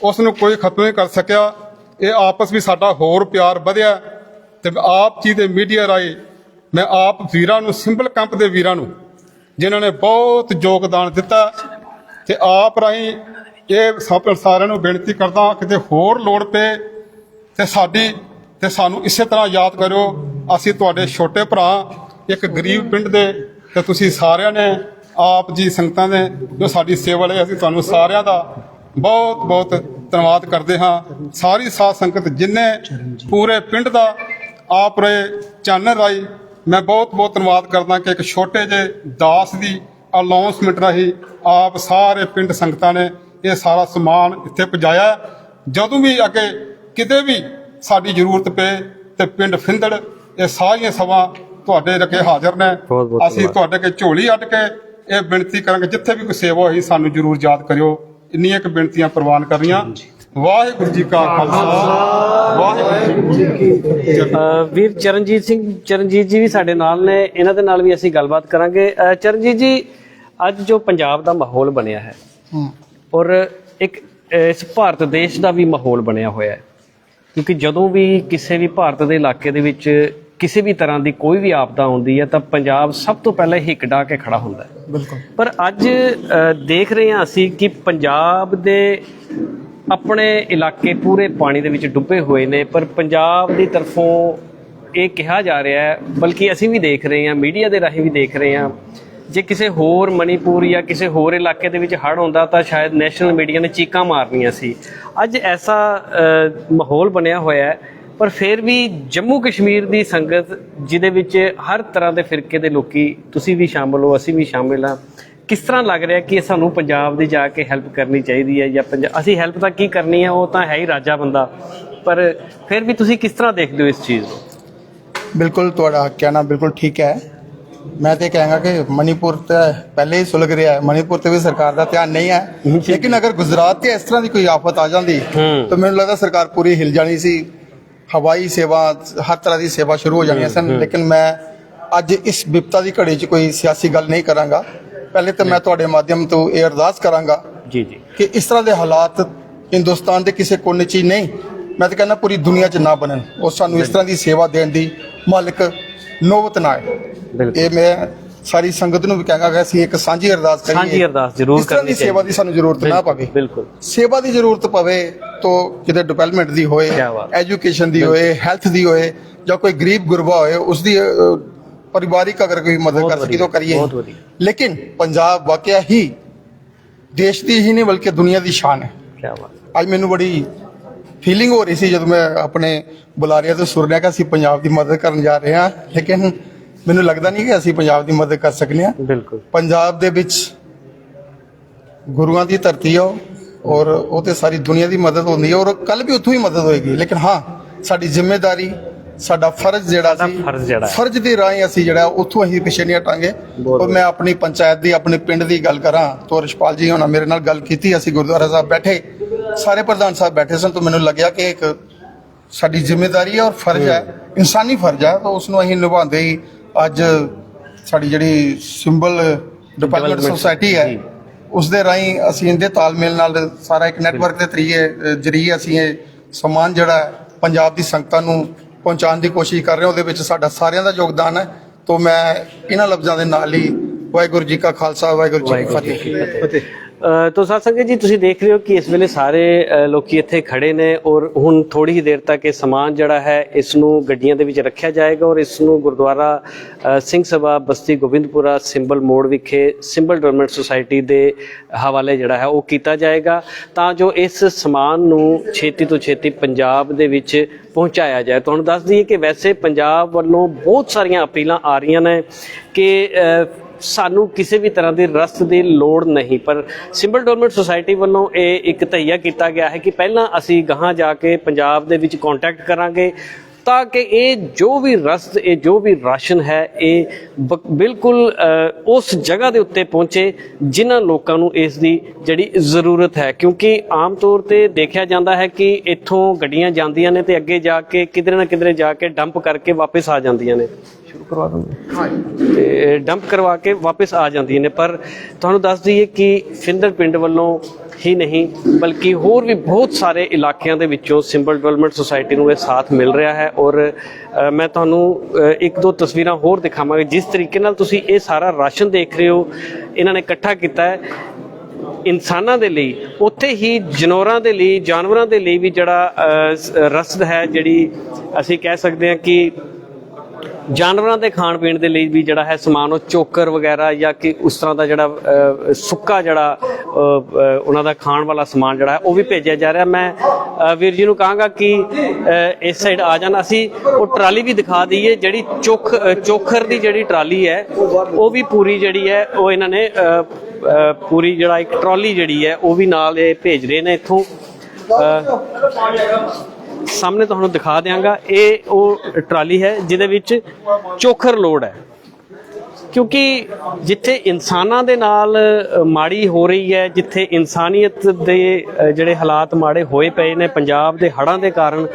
ਉਸ ਨੂੰ ਕੋਈ ਖਤਮ ਨਹੀਂ ਕਰ ਸਕਿਆ। ਇਹ ਆਪਸ ਵਿੱਚ ਸਾਡਾ ਹੋਰ ਪਿਆਰ ਵਧਿਆ ਤੇ ਆਪ ਜੀ ਦੇ ਮੀਡੀਆ ਰਾਹੀਂ ਮੈਂ ਆਪ ਵੀਰਾਂ ਨੂੰ, ਸਿੰਬਲ ਕੈਂਪ ਦੇ ਵੀਰਾਂ ਨੂੰ, ਜਿਨ੍ਹਾਂ ਨੇ ਬਹੁਤ ਯੋਗਦਾਨ ਦਿੱਤਾ ਤੇ ਆਪ ਰਾਹੀਂ ਇਹ ਸਭ ਸਾਰਿਆਂ ਨੂੰ ਬੇਨਤੀ ਕਰਦਾ ਕਿਤੇ ਹੋਰ ਲੋੜ ਪਏ ਤੇ ਸਾਡੀ, ਤੇ ਸਾਨੂੰ ਇਸੇ ਤਰ੍ਹਾਂ ਯਾਦ ਕਰਿਓ। ਅਸੀਂ ਤੁਹਾਡੇ ਛੋਟੇ ਭਰਾ, ਇੱਕ ਗਰੀਬ ਪਿੰਡ ਦੇ ਤੇ ਤੁਸੀਂ ਸਾਰਿਆਂ ਨੇ, ਆਪ ਜੀ ਸੰਗਤਾਂ ਨੇ, ਜੋ ਸਾਡੀ ਸੇਵਾ ਲਈ ਅਸੀਂ ਤੁਹਾਨੂੰ ਸਾਰਿਆਂ ਦਾ ਬਹੁਤ ਬਹੁਤ ਧੰਨਵਾਦ ਕਰਦੇ ਹਾਂ। ਸਾਰੀ ਸਾਧ ਸੰਗਤ ਜਿੰਨੇ ਪੂਰੇ ਪਿੰਡ ਦਾ ਆਪ ਰਹੇ ਚਾਨਣ ਰਾਹੀਂ, ਮੈਂ ਬਹੁਤ ਬਹੁਤ ਧੰਨਵਾਦ ਕਰਦਾ ਕਿ ਇੱਕ ਛੋਟੇ ਜਿਹੇ ਦਾਸ ਦੀ ਅਨਾਉਂਸਮੈਂਟ ਰਾਹੀਂ ਆਪ ਸਾਰੇ ਪਿੰਡ ਸੰਗਤਾਂ ਨੇ ਇਹ ਸਾਰਾ ਸਮਾਨ ਇੱਥੇ ਪਹੁੰਚਾਇਆ ਜਦੋਂ ਵੀ ਅੱਗੇ ਕਿਤੇ ਵੀ ਸਾਡੀ ਜ਼ਰੂਰਤ ਪਏ ਤੇ ਪਿੰਡ ਫਿੰਦੜ, ਇਹ ਸਾਰੀਆਂ ਸਭਾ ਤੁਹਾਡੇ ਰੱਖੇ ਹਾਜ਼ਰ ਨੇ। ਅਸੀਂ ਤੁਹਾਡੇ ਕੇ ਝੋਲੀ ਅੱਡ ਕੇ ਇਹ ਬੇਨਤੀ ਕਰਾਂਗੇ ਜਿੱਥੇ ਵੀ ਕੋਈ ਸੇਵਾ ਹੋਈ ਸਾਨੂੰ ਜ਼ਰੂਰ ਯਾਦ ਕਰਿਓ। ਇੰਨੀਆਂ ਕੁ ਬੇਨਤੀਆਂ ਪ੍ਰਵਾਨ ਕਰਨੀਆਂ। ਵਾਹਿਗੁਰੂ ਜੀ ਕਾ ਖਾਲਸਾ। ਵਾਹਿਗੁਰੂ ਜੀ ਕੀ ਫਤਿਹ। ਅ, ਵੀਰ ਚਰਨਜੀਤ ਸਿੰਘ ਚਰਨਜੀਤ ਜੀ ਵੀ ਸਾਡੇ ਨਾਲ ਨੇ। ਇਹਨਾਂ ਦੇ ਨਾਲ ਵੀ ਅਸੀਂ ਗੱਲਬਾਤ ਕਰਾਂਗੇ। ਚਰਨਜੀਤ ਜੀ ਅੱਜ ਜੋ ਪੰਜਾਬ ਦਾ ਮਾਹੌਲ ਬਣਿਆ ਹੈ ਔਰ ਇੱਕ ਇਸ ਭਾਰਤ ਦੇਸ਼ ਦਾ ਵੀ ਮਾਹੌਲ ਬਣਿਆ ਹੋਇਆ ਹੈ। ਕਿਉਂਕਿ ਜਦੋਂ ਵੀ ਕਿਸੇ ਵੀ ਭਾਰਤ ਦੇ ਇਲਾਕੇ ਦੇ ਵਿੱਚ ਕਿਸੇ ਵੀ ਤਰ੍ਹਾਂ ਦੀ ਕੋਈ ਵੀ ਆਪਦਾ ਆਉਂਦੀ ਹੈ ਤਾਂ ਪੰਜਾਬ ਸਭ ਤੋਂ ਪਹਿਲਾਂ ਹਿੱਕ ਡਾ ਕੇ ਖੜਾ ਹੁੰਦਾ ਹੈ। ਬਿਲਕੁਲ। ਪਰ ਅੱਜ ਦੇਖ ਰਹੇ ਹਾਂ ਅਸੀਂ ਕਿ ਪੰਜਾਬ ਦੇ ਆਪਣੇ ਇਲਾਕੇ ਪੂਰੇ ਪਾਣੀ ਦੇ ਵਿੱਚ ਡੁੱਬੇ ਹੋਏ ਨੇ ਪਰ ਪੰਜਾਬ ਦੀ ਤਰਫੋਂ ਇਹ ਕਿਹਾ ਜਾ ਰਿਹਾ ਹੈ ਬਲਕਿ ਅਸੀਂ ਵੀ ਦੇਖ ਰਹੇ ਹਾਂ ਮੀਡੀਆ ਦੇ ਰਾਹੀਂ ਵੀ ਦੇਖ ਰਹੇ ਹਾਂ ਜੇ ਕਿਸੇ ਹੋਰ ਮਣੀਪੁਰ ਜਾਂ ਕਿਸੇ ਹੋਰ ਇਲਾਕੇ ਦੇ ਵਿੱਚ ਹੜ੍ਹ ਹੁੰਦਾ ਤਾਂ ਸ਼ਾਇਦ ਨੈਸ਼ਨਲ ਮੀਡੀਆ ਨੇ ਚੀਕਾਂ ਮਾਰਨੀਆਂ ਸੀ। ਅੱਜ ਐਸਾ ਮਾਹੌਲ ਬਣਿਆ ਹੋਇਆ ਹੈ ਪਰ ਫਿਰ ਵੀ ਜੰਮੂ ਕਸ਼ਮੀਰ ਦੀ ਸੰਗਤ ਜਿਹਦੇ ਵਿੱਚ ਹਰ ਤਰ੍ਹਾਂ ਦੇ ਫਿਰਕੇ ਦੇ ਲੋਕੀ ਤੁਸੀਂ ਵੀ ਸ਼ਾਮਲ ਹੋ ਅਸੀਂ ਵੀ ਸ਼ਾਮਿਲ ਹਾਂ ਕਿਸ ਤਰ੍ਹਾਂ ਲੱਗ ਰਿਹਾ ਕਿ ਸਾਨੂੰ ਪੰਜਾਬ ਦੀ ਜਾ ਕੇ ਹੈਲਪ ਕਰਨੀ ਚਾਹੀਦੀ ਹੈ ਜਾਂ ਅਸੀਂ ਹੈਲਪ ਤਾਂ ਕੀ ਕਰਨੀ ਹੈ ਉਹ ਤਾਂ ਹੈ ਹੀ ਰਾਜਾ ਬੰਦਾ ਪਰ ਫਿਰ ਵੀ ਤੁਸੀਂ ਕਿਸ ਤਰ੍ਹਾਂ ਦੇਖਦੇ ਹੋ ਇਸ ਚੀਜ਼ ਨੂੰ? ਬਿਲਕੁਲ ਤੁਹਾਡਾ ਕਹਿਣਾ ਬਿਲਕੁਲ ਠੀਕ ਹੈ। ਮੈਂ ਤੇ ਕਹਾਂਗਾ ਕਿ ਮਨੀਪੁਰ ਤੇ ਪਹਿਲੇ ਹੀ ਸੁਲਗ ਰਿਹਾ ਹੈ ਮਨੀਪੁਰ ਤੇ ਵੀ ਸਰਕਾਰ ਦਾ ਧਿਆਨ ਨਹੀਂ ਹੈ। ਲੇਕਿਨ ਅਗਰ ਗੁਜਰਾਤ ਤੇ ਇਸ ਤਰ੍ਹਾਂ ਦੀ ਕੋਈ ਆਫਤ ਆ ਜਾਂਦੀ। ਤਾਂ ਮੈਨੂੰ ਲੱਗਦਾ ਸਰਕਾਰ ਪੂਰੀ ਹਿਲ ਜਾਣੀ ਸੀ। ਹਵਾਈ ਸੇਵਾ ਹਰ ਤਰ੍ਹਾਂ ਦੀ ਸੇਵਾ ਸ਼ੁਰੂ ਹੋ ਜਾਣੀਆਂ ਸਨ ਲੇਕਿਨ ਮੈਂ ਅੱਜ ਇਸ ਵਿਪਤਾ ਦੀ ਘੜੀ 'ਚ ਕੋਈ ਸਿਆਸੀ ਗੱਲ ਨਹੀਂ ਕਰਾਂਗਾ। ਪਹਿਲੇ ਤਾਂ ਮੈਂ ਤੁਹਾਡੇ ਮਾਧਿਅਮ ਤੋਂ ਇਹ ਅਰਦਾਸ ਕਰਾਂਗਾ ਜੀ ਜੀ। ਕਿ ਇਸ ਤਰ੍ਹਾਂ ਦੇ ਹਾਲਾਤ ਹਿੰਦੁਸਤਾਨ ਦੇ ਕਿਸੇ ਕੋਨੇ 'ਚ ਹੀ ਨਹੀਂ। ਮੈਂ ਤਾਂ ਕਹਿੰਦਾ ਪੂਰੀ ਦੁਨੀਆ 'ਚ ਨਾ ਬਣਨ। ਉਹ ਸਾਨੂੰ ਇਸ ਤਰ੍ਹਾਂ ਦੀ ਸੇਵਾ ਦੇਣ ਦੀ ਮਾਲਕ ਨੋਬਤ ਨਾ ਆਏ। ਬਿਲਕੁਲ। ਇਹ ਮੈਂ ਸਾਰੀ ਸੰਗਤ ਨੂੰ ਵੀ ਕਹਾਂਗਾ ਕਿ ਅਸੀਂ ਇੱਕ ਸਾਂਝੀ ਅਰਦਾਸ ਕਰੀਏ। ਸਾਂਝੀ ਅਰਦਾਸ ਜ਼ਰੂਰ ਕਰਨੀ ਦੀ ਸੇਵਾ ਦੀ ਸਾਨੂੰ ਜ਼ਰੂਰਤ ਨਾ ਪਵੇ। ਬਿਲਕੁਲ। ਸੇਵਾ ਦੀ ਜ਼ਰੂਰਤ ਪਵੇ ਤਾਂ ਕਿਤੇ ਡਿਵੈਲਪਮੈਂਟ ਦੀ ਹੋਏ। ਐਜੂਕੇਸ਼ਨ ਦੀ ਹੋਏ ਹੈਲਥ ਦੀ ਹੋਏ ਜਾਂ ਕੋਈ ਗਰੀਬ ਗੁਰਬਾ ਹੋਏ ਉਸ ਦੀ ਪਰਿਵਾਰਿਕ ਅਗਰ ਕੋਈ ਮਦਦ ਕਰ ਸਕੀ ਤਾਂ ਕਰੀਏ। ਬਹੁਤ ਵਧੀਆ। ਲੇਕਿਨ ਪੰਜਾਬ ਵਾਕਿਆ ਹੀ ਦੇਸ਼ ਦੀ ਹੀ ਨਹੀਂ ਬਲਕਿ ਦੁਨੀਆ ਦੀ ਸ਼ਾਨ ਹੈ। ਕੀ ਬਾਤ। ਅੱਜ ਮੈਨੂੰ ਬੜੀ ਫੀਲਿੰਗ ਹੋ ਰਹੀ ਸੀ ਜਦੋਂ ਮੈਂ ਆਪਣੇ ਬੁਲਾਰਿਆਂ ਤੋਂ ਰਿਹਾ ਕਿ ਅਸੀਂ ਪੰਜਾਬ ਦੀ ਮਦਦ ਕਰਨ ਜਾ ਰਹੇ ਹਾਂ। ਲੇਕਿਨ ਮੈਨੂੰ ਲੱਗਦਾ ਨਹੀਂ ਕਿ ਅਸੀਂ ਪੰਜਾਬ ਦੀ ਮਦਦ ਕਰ ਸਕਦੇ ਹਾਂ ਬਿਲਕੁਲ। ਪੰਜਾਬ ਦੇ ਵਿੱਚ ਗੁਰੂਆਂ ਦੀ ਧਰਤੀ ਆ ਔਰ ਉਹ ਤੇ ਸਾਰੀ ਦੁਨੀਆ ਦੀ ਮਦਦ ਹੁੰਦੀ ਹੈ ਔਰ ਕੱਲ ਵੀ ਉੱਥੋਂ ਹੀ ਮਦਦ ਹੋਏਗੀ। ਲੇਕਿਨ ਹਾਂ ਸਾਡੀ ਜ਼ਿੰਮੇਵਾਰੀ ਸਾਡਾ ਫਰਜ਼ ਜਿਹੜਾ ਸੀ ਫਰਜ਼ ਜਿਹੜਾ। ਫਰਜ਼ ਦੇ ਰਾਹੀਂ ਅਸੀਂ ਜਿਹੜਾ ਉੱਥੋਂ ਅਸੀਂ ਪਿੱਛੇ ਨਹੀਂ ਹਟਾਂਗੇ। ਔਰ ਮੈਂ ਆਪਣੀ ਪੰਚਾਇਤ ਦੀ ਆਪਣੇ ਪਿੰਡ ਦੀ ਗੱਲ ਕਰਾਂ ਤੋਂ ਰਿਸ਼ਪਾਲ ਜੀ ਹੋਣਾ ਮੇਰੇ ਨਾਲ ਗੱਲ ਕੀਤੀ ਅਸੀਂ ਗੁਰਦੁਆਰਾ ਸਾਹਿਬ ਬੈਠੇ। ਸਾਰੇ ਪ੍ਰਧਾਨ ਸਾਹਿਬ ਬੈਠੇ ਸਨ ਤਾਂ ਮੈਨੂੰ ਲੱਗਿਆ ਕਿ ਇੱਕ ਸਾਡੀ ਜ਼ਿੰਮੇਵਾਰੀ ਹੈ ਔਰ ਫਰਜ਼ ਹੈ। ਇਨਸਾਨੀ ਫਰਜ਼ ਹੈ ਤਾਂ ਉਸ ਨੂੰ ਅਸੀਂ ਨਿਭਾਉਂਦੇ ਹੀ ਅੱਜ ਸਾਡੀ ਜਿਹੜੀ ਸਿੰਬਲ Development ਸੁਸਾਇਟੀ ਹੈ। ਉਸ ਦੇ ਰਾਹੀਂ ਅਸੀਂ ਇਹਦੇ ਤਾਲਮੇਲ ਨਾਲ ਸਾਰਾ ਇੱਕ ਨੈਟਵਰਕ ਦੇ ਤਰੀਏ ਅ, ਜਰੀਏ ਅਸੀਂ ਇਹ ਸਮਾਨ ਜਿਹੜਾ ਪੰਜਾਬ ਦੀ ਸੰਗਤਾਂ ਨੂੰ ਪਹੁੰਚਾਉਣ ਦੀ ਕੋਸ਼ਿਸ਼ ਕਰ ਰਹੇ ਹਾਂ। ਉਹਦੇ ਵਿੱਚ ਸਾਡਾ ਸਾਰਿਆਂ ਦਾ ਯੋਗਦਾਨ ਹੈ। ਤੋਂ ਮੈਂ ਇਹਨਾਂ ਲਫ਼ਜ਼ਾਂ ਦੇ ਨਾਲ ਹੀ ਵਾਹਿਗੁਰੂ ਜੀ ਕਾ ਖਾਲਸਾ ਵਾਹਿਗੁਰੂ ਜੀ ਕੀ ਫਤਿਹ। ਤੋ ਸਾਧ ਸੰਗਤ ਜੀ ਤੁਸੀਂ ਦੇਖ ਰਹੇ ਹੋ ਕਿ ਇਸ ਵੇਲੇ ਸਾਰੇ ਅ, ਲੋਕੀ ਇੱਥੇ ਖੜੇ ਨੇ ਔਰ ਹੁਣ ਥੋੜੀ ਹੀ ਦੇਰ ਤੱਕ ਇਹ ਸਮਾਨ ਜਿਹੜਾ ਹੈ ਇਸ ਨੂੰ ਗੱਡੀਆਂ ਦੇ ਵਿੱਚ ਰੱਖਿਆ ਜਾਏਗਾ ਔਰ ਇਸ ਨੂੰ ਗੁਰਦੁਆਰਾ ਸਿੰਘ ਸਭਾ ਬਸਤੀ ਗੋਬਿੰਦਪੁਰਾ ਸਿੰਬਲ ਮੋੜ ਵਿਖੇ ਸਿੰਬਲ ਡਿਵੈਲਪਮੈਂਟ ਸੁਸਾਇਟੀ ਦੇ ਹਵਾਲੇ ਜਿਹੜਾ ਹੈ ਉਹ ਕੀਤਾ ਜਾਏਗਾ ਤਾਂ ਜੋ ਇਸ ਸਮਾਨ ਨੂੰ ਛੇਤੀ ਤੋਂ ਛੇਤੀ ਪੰਜਾਬ ਦੇ ਵਿੱਚ ਪਹੁੰਚਾਇਆ ਜਾਏ। ਤੁਹਾਨੂੰ ਦੱਸ ਦਈਏ ਕਿ ਵੈਸੇ ਪੰਜਾਬ ਵੱਲੋਂ ਬਹੁਤ ਸਾਰੀਆਂ ਅਪੀਲਾਂ ਆ ਰਹੀਆਂ ਨੇ ਕਿ ਸਾਨੂੰ ਕਿਸੇ ਵੀ ਤਰ੍ਹਾਂ ਦੀ ਰਸਤ ਦੀ ਲੋੜ ਨਹੀਂ। ਪਰ ਸਿੰਬਲ ਡਿਵੈਲਪਮੈਂਟ ਸੁਸਾਇਟੀ ਵੱਲੋਂ ਇਹ ਇੱਕ ਤਈਆ ਕੀਤਾ ਗਿਆ ਹੈ ਕਿ ਪਹਿਲਾਂ ਅਸੀਂ ਗਾਹਾਂ ਜਾ ਕੇ ਪੰਜਾਬ ਦੇ ਵਿੱਚ ਕੰਟੈਕਟ ਕਰਾਂਗੇ ਤਾਂ ਕਿ ਇਹ ਜੋ ਵੀ ਰਸਤ, ਇਹ ਜੋ ਵੀ ਰਾਸ਼ਨ ਹੈ, ਇਹ ਬ- ਬਿਲਕੁਲ ਉਸ ਜਗ੍ਹਾ ਦੇ ਉੱਤੇ ਪਹੁੰਚੇ ਜਿਨ੍ਹਾਂ ਲੋਕਾਂ ਨੂੰ ਇਸ ਦੀ ਜਿਹੜੀ ਜ਼ਰੂਰਤ ਹੈ। ਕਿਉਂਕਿ ਆਮ ਤੌਰ ਤੇ ਦੇਖਿਆ ਜਾਂਦਾ ਹੈ ਕਿ ਇੱਥੋਂ ਗੱਡੀਆਂ ਜਾਂਦੀਆਂ ਨੇ ਤੇ ਅੱਗੇ ਜਾ ਕੇ ਕਿਧਰੇ ਨਾ ਕਿਧਰੇ ਜਾ ਕੇ ਡੰਪ ਕਰਕੇ ਵਾਪਸ ਆ ਜਾਂਦੀਆਂ ਨੇ। ਸ਼ੁਰੂ ਕਰਵਾ ਦੋਗੇ। ਤੇ ਡੰਪ ਕਰਵਾ ਕੇ ਵਾਪਸ ਆ ਜਾਂਦੀਆਂ ਨੇ ਪਰ ਤੁਹਾਨੂੰ ਦੱਸ ਦਈਏ ਕਿ ਫਿੰਦਰ ਪਿੰਡ ਵੱਲੋਂ ਹੀ ਨਹੀਂ ਬਲਕਿ ਹੋਰ ਵੀ ਬਹੁਤ ਸਾਰੇ ਇਲਾਕਿਆਂ ਦੇ ਵਿੱਚੋਂ ਸਿੰਬਲ ਡਿਵੈਲਪਮੈਂਟ ਸੁਸਾਇਟੀ ਨੂੰ ਇਹ ਸਾਥ ਮਿਲ ਰਿਹਾ ਹੈ ਔਰ ਮੈਂ ਤੁਹਾਨੂੰ ਇੱਕ ਦੋ ਤਸਵੀਰਾਂ ਹੋਰ ਦਿਖਾਵਾਂਗਾ ਜਿਸ ਤਰੀਕੇ ਨਾਲ ਤੁਸੀਂ ਇਹ ਸਾਰਾ ਰਾਸ਼ਨ ਦੇਖ ਰਹੇ ਹੋ ਇਹਨਾਂ ਨੇ ਇਕੱਠਾ ਕੀਤਾ ਹੈ। ਇਨਸਾਨਾਂ ਦੇ ਲਈ ਉੱਥੇ ਹੀ ਜਨੌਰਾਂ ਦੇ ਲਈ ਜਾਨਵਰਾਂ ਦੇ ਲਈ ਵੀ ਜਿਹੜਾ ਰਸਦ ਹੈ ਜਿਹੜੀ ਅਸੀਂ ਕਹਿ ਸਕਦੇ ਹਾਂ ਕਿ ਜਾਨਵਰਾਂ ਦੇ ਖਾਣ ਪੀਣ ਦੇ ਲਈ ਵੀ ਜਿਹੜਾ ਹੈ ਸਮਾਨ, ਉਹ ਚੋਕਰ ਵਗੈਰਾ ਜਾਂ ਕਿ ਉਸ ਤਰ੍ਹਾਂ ਦਾ ਜਿਹੜਾ ਸੁੱਕਾ ਜਿਹੜਾ ਉਹਨਾਂ ਦਾ ਖਾਣ ਵਾਲਾ ਸਮਾਨ ਜਿਹੜਾ ਹੈ, ਉਹ ਵੀ ਭੇਜਿਆ ਜਾ ਰਿਹਾ। ਮੈਂ ਵੀਰ ਜੀ ਨੂੰ ਕਹਾਂਗਾ ਕਿ ਇਸ ਸਾਈਡ ਆ ਜਾਣ। ਅਸੀਂ ਉਹ ਟਰਾਲੀ ਵੀ ਦਿਖਾ ਦਈਏ, ਜਿਹੜੀ ਚੋਖ ਚੋਖਰ ਦੀ ਜਿਹੜੀ ਟਰਾਲੀ ਹੈ, ਉਹ ਵੀ ਪੂਰੀ ਜਿਹੜੀ ਹੈ, ਉਹ ਇਹਨਾਂ ਨੇ ਪੂਰੀ ਜਿਹੜਾ ਇੱਕ ਟਰਾਲੀ ਜਿਹੜੀ ਹੈ, ਉਹ ਵੀ ਨਾਲ ਇਹ ਭੇਜ ਰਹੇ ਨੇ ਇੱਥੋਂ। ਸਾਹਮਣੇ ਤੁਹਾਨੂੰ ਦਿਖਾ ਦਿਆਂਗਾ, ਇਹ ਉਹ ਟਰਾਲੀ ਹੈ, ਜਿਹਦੇ ਵਿੱਚ ਚੋਖਰ ਲੋਡ ਹੈ। ਕਿਉਂਕਿ ਜਿੱਥੇ ਇਨਸਾਨਾਂ ਦੇ ਨਾਲ ਮਾੜੀ ਹੋ ਰਹੀ ਹੈ, ਜਿੱਥੇ ਇਨਸਾਨੀਅਤ ਦੇ ਜਿਹੜੇ ਹਾਲਾਤ ਮਾੜੇ ਹੋਏ ਪਏ ਨੇ, ਪੰਜਾਬ ਦੇ ਹੜ੍ਹਾਂ ਦੇ ਕਾਰਨ,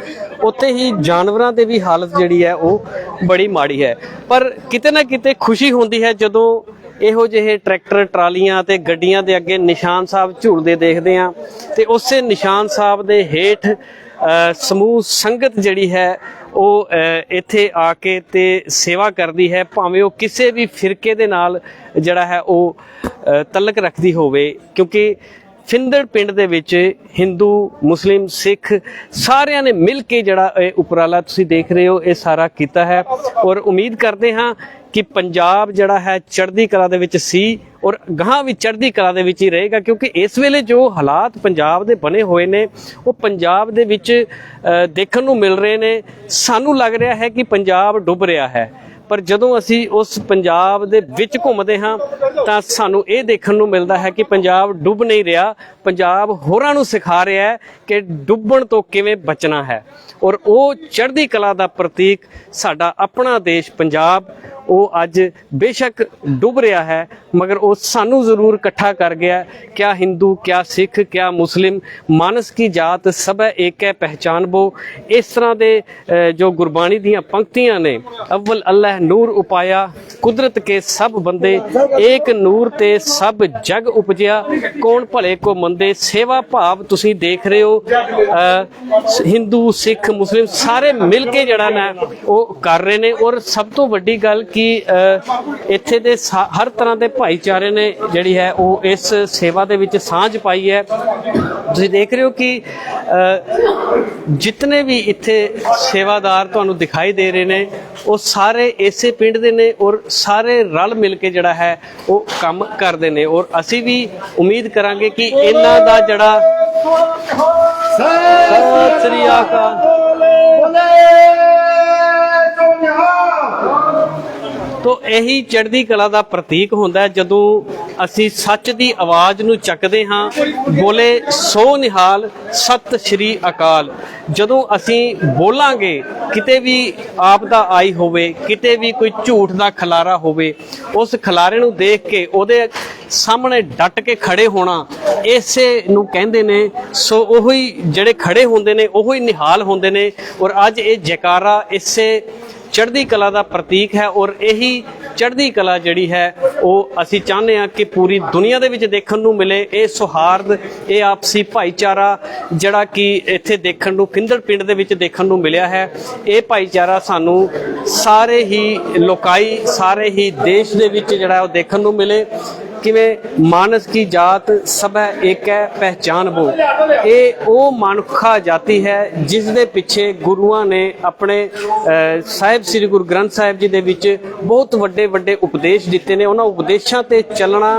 ਉੱਥੇ ਹੀ ਜਾਨਵਰਾਂ ਦੇ ਵੀ ਹਾਲਤ ਜਿਹੜੀ ਹੈ, ਉਹ ਬੜੀ ਮਾੜੀ ਹੈ। ਪਰ ਕਿਤੇ ਨਾ ਕਿਤੇ ਖੁਸ਼ੀ ਹੁੰਦੀ ਹੈ, ਜਦੋਂ ਇਹੋ ਜਿਹੇ ਟਰੈਕਟਰ, ਟਰਾਲੀਆਂ ਤੇ ਗੱਡੀਆਂ ਦੇ ਅੱਗੇ ਨਿਸ਼ਾਨ ਸਾਹਿਬ ਝੂਲਦੇ ਦੇਖਦੇ ਆ ਤੇ ਉਸੇ ਨਿਸ਼ਾਨ ਸਾਹਿਬ ਦੇ ਹੇਠ ਸਮੂਹ ਸੰਗਤ ਜਿਹੜੀ ਹੈ, ਉਹ ਇੱਥੇ ਆ ਕੇ ਤੇ ਸੇਵਾ ਕਰਦੀ ਹੈ। ਭਾਵੇਂ ਉਹ ਕਿਸੇ ਵੀ ਫਿਰਕੇ ਦੇ ਨਾਲ ਜਿਹੜਾ ਹੈ, ਉਹ ਤਲਕ ਰੱਖਦੀ ਹੋਵੇ, ਕਿਉਂਕਿ ਫਿੰਦੜ ਪਿੰਡ ਦੇ ਵਿੱਚ ਹਿੰਦੂ, ਮੁਸਲਿਮ, ਸਿੱਖ ਸਾਰਿਆਂ ਨੇ ਮਿਲ ਕੇ ਜਿਹੜਾ ਇਹ ਉਪਰਾਲਾ ਤੁਸੀਂ ਦੇਖ ਰਹੇ ਹੋ, ਇਹ ਸਾਰਾ ਕੀਤਾ ਹੈ। ਔਰ ਉਮੀਦ ਕਰਦੇ ਹਾਂ ਕਿ ਪੰਜਾਬ ਜਿਹੜਾ ਹੈ, ਚੜ੍ਹਦੀ ਕਲਾ ਦੇ ਵਿੱਚ ਸੀ ਔਰ ਗਾਹਾਂ ਵੀ ਚੜ੍ਹਦੀ ਕਲਾ ਦੇ ਵਿੱਚ ਹੀ ਰਹੇਗਾ, ਕਿਉਂਕਿ ਇਸ ਵੇਲੇ ਜੋ ਹਾਲਾਤ ਪੰਜਾਬ ਦੇ ਬਣੇ ਹੋਏ ਨੇ, ਉਹ ਪੰਜਾਬ ਦੇ ਵਿੱਚ ਦੇਖਣ ਨੂੰ ਮਿਲ ਰਹੇ ਨੇ। ਸਾਨੂੰ ਲੱਗ ਰਿਹਾ ਹੈ ਕਿ ਪੰਜਾਬ ਡੁੱਬ ਰਿਹਾ ਹੈ। ਪਰ ਜਦੋਂ ਅਸੀਂ ਉਸ ਪੰਜਾਬ ਦੇ ਵਿੱਚ ਘੁੰਮਦੇ ਹਾਂ, ਤਾਂ ਸਾਨੂੰ ਇਹ ਦੇਖਣ ਨੂੰ ਮਿਲਦਾ ਹੈ ਕਿ ਪੰਜਾਬ ਡੁੱਬ ਨਹੀਂ ਰਿਹਾ। ਪੰਜਾਬ ਹੋਰਾਂ ਨੂੰ ਸਿਖਾ ਰਿਹਾ ਹੈ ਕਿ ਡੁੱਬਣ ਤੋਂ ਕਿਵੇਂ ਬਚਣਾ ਹੈ। ਔਰ ਉਹ ਚੜ੍ਹਦੀ ਕਲਾ ਦਾ ਪ੍ਰਤੀਕ ਸਾਡਾ ਆਪਣਾ ਦੇਸ਼ ਪੰਜਾਬ ਉਹ ਅੱਜ ਬੇਸ਼ੱਕ ਡੁੱਬ ਰਿਹਾ ਹੈ, ਮਗਰ ਉਹ ਸਾਨੂੰ ਜ਼ਰੂਰ ਇਕੱਠਾ ਕਰ ਗਿਆ ਕਿਆ ਹਿੰਦੂ, ਕਿਆ ਸਿੱਖ, ਕਿਆ ਮੁਸਲਿਮ, ਮਾਨਸ ਕੀ ਜਾਤ, ਸਭ ਹੈ ਏਕ ਹੈ ਪਹਿਚਾਨਬੋ ਇਸ ਤਰ੍ਹਾਂ ਦੇ ਜੋ ਗੁਰਬਾਣੀ ਦੀਆਂ ਪੰਕਤੀਆਂ ਨੇ, ਅਵਲ ਅੱਲਾਹ ਨੂਰ ਉਪਾਇਆ, ਕੁਦਰਤ ਕੇ ਸਭ ਬੰਦੇ, ਏਕ ਨੂਰ ਤੇ ਸਭ ਜਗ ਉਪਜਿਆ। ਕੌਣ ਭਲੇ ਕੋ ਮੰਦੇ, ਸੇਵਾ ਭਾਵ ਤੁਸੀਂ ਦੇਖ ਰਹੇ ਹੋ। ਹਿੰਦੂ, ਸਿੱਖ, ਮੁਸਲਿਮ ਸਾਰੇ ਮਿਲ ਕੇ ਜਿਹੜਾ ਨਾ, ਉਹ ਕਰ ਰਹੇ ਨੇ। ਔਰ ਸਭ ਤੋਂ ਵੱਡੀ ਗੱਲ ਕਿ ਇੱਥੇ ਦੇ ਹਰ ਤਰ੍ਹਾਂ ਦੇ ਭਾਈਚਾਰੇ ਨੇ ਜਿਹੜੀ ਹੈ ਉਹ ਇਸ ਸੇਵਾ ਦੇ ਵਿੱਚ ਸਾਂਝ ਪਾਈ ਹੈ। ਤੁਸੀਂ ਦੇਖ ਰਹੇ ਹੋ ਕਿ ਜਿਤਨੇ ਵੀ ਇੱਥੇ ਸੇਵਾਦਾਰ ਤੁਹਾਨੂੰ ਦਿਖਾਈ ਦੇ ਰਹੇ ਨੇ ਉਹ ਸਾਰੇ ਇਸੇ ਪਿੰਡ ਦੇ ਨੇ ਔਰ ਸਾਰੇ ਰਲ ਮਿਲ ਕੇ ਜਿਹੜਾ ਹੈ ਉਹ ਕੰਮ ਕਰਦੇ ਨੇ ਔਰ ਅਸੀਂ ਵੀ ਉਮੀਦ ਕਰਾਂਗੇ ਕਿ ਇਹਨਾਂ ਦਾ ਜਿਹੜਾ ਸਤਿ ਸ੍ਰੀ ਅਕਾਲ। ਤੋ ਇਹੀ ਚੜ੍ਹਦੀ ਕਲਾ ਦਾ ਪ੍ਰਤੀਕ ਹੁੰਦਾ ਹੈ। ਜਦੋਂ ਅਸੀਂ ਸੱਚ ਦੀ ਆਵਾਜ਼ ਨੂੰ ਚੱਕਦੇ ਹਾਂ, ਬੋਲੇ ਸੋ ਨਿਹਾਲ ਸਤਿ ਸ਼੍ਰੀ ਅਕਾਲ। ਜਦੋਂ ਅਸੀਂ ਬੋਲਾਂਗੇ, ਕਿਤੇ ਵੀ ਆਪ ਦਾ ਆਈ ਹੋਵੇ, ਕਿਤੇ ਵੀ ਕੋਈ ਝੂਠ ਦਾ ਖਲਾਰਾ ਹੋਵੇ, ਉਸ ਖਲਾਰੇ ਨੂੰ ਦੇਖ ਕੇ ਉਹਦੇ ਸਾਹਮਣੇ ਡਟ ਕੇ ਖੜੇ ਹੋਣਾ, ਇਸੇ ਨੂੰ ਕਹਿੰਦੇ ਨੇ। ਸੋ ਉਹੀ ਜਿਹੜੇ ਖੜੇ ਹੁੰਦੇ ਨੇ, ਉਹੀ ਨਿਹਾਲ ਹੁੰਦੇ ਨੇ। ਔਰ ਅੱਜ ਇਹ ਜੈਕਾਰਾ ਇਸੇ ਚੜ੍ਹਦੀ ਕਲਾ ਦਾ ਪ੍ਰਤੀਕ ਹੈ ਔਰ ਇਹੀ ਚੜ੍ਹਦੀ ਕਲਾ ਜਿਹੜੀ ਹੈ, ਉਹ ਅਸੀਂ ਚਾਹੁੰਦੇ ਹਾਂ ਕਿ ਪੂਰੀ ਦੁਨੀਆ ਦੇ ਵਿੱਚ ਦੇਖਣ ਨੂੰ ਮਿਲੇ। ਇਹ ਸੁਹਾਰਦ, ਇਹ ਆਪਸੀ ਭਾਈਚਾਰਾ ਜਿਹੜਾ ਕਿ ਇੱਥੇ ਦੇਖਣ ਨੂੰ ਫਿੰਦੜ ਪਿੰਡ ਦੇ ਵਿੱਚ ਦੇਖਣ ਨੂੰ ਮਿਲਿਆ ਹੈ। ਇਹ ਭਾਈਚਾਰਾ ਸਾਨੂੰ ਸਾਰੇ ਹੀ ਲੋਕਾਈ, ਸਾਰੇ ਹੀ ਦੇਸ਼ ਦੇ ਵਿੱਚ ਜਿਹੜਾ ਉਹ ਦੇਖਣ ਨੂੰ ਮਿਲੇ। ਕਿਵੇਂ ਮਾਨਸ ਕੀ ਜਾਤ ਸਭ ਹੈ ਇੱਕ ਹੈ ਪਹਿਚਾਨ ਬੋ। ਇਹ ਉਹ ਮਨੁੱਖਾ ਜਾਤੀ ਹੈ ਜਿਸ ਦੇ ਪਿੱਛੇ ਗੁਰੂਆਂ ਨੇ ਆਪਣੇ ਸਾਹਿਬ ਸ੍ਰੀ ਗੁਰੂ ਗ੍ਰੰਥ ਸਾਹਿਬ ਜੀ ਦੇ ਵਿੱਚ ਬਹੁਤ ਵੱਡੇ ਵੱਡੇ ਉਪਦੇਸ਼ ਦਿੱਤੇ ਨੇ। ਉਹਨਾਂ ਉਪਦੇਸ਼ਾਂ ਤੇ ਚੱਲਣਾ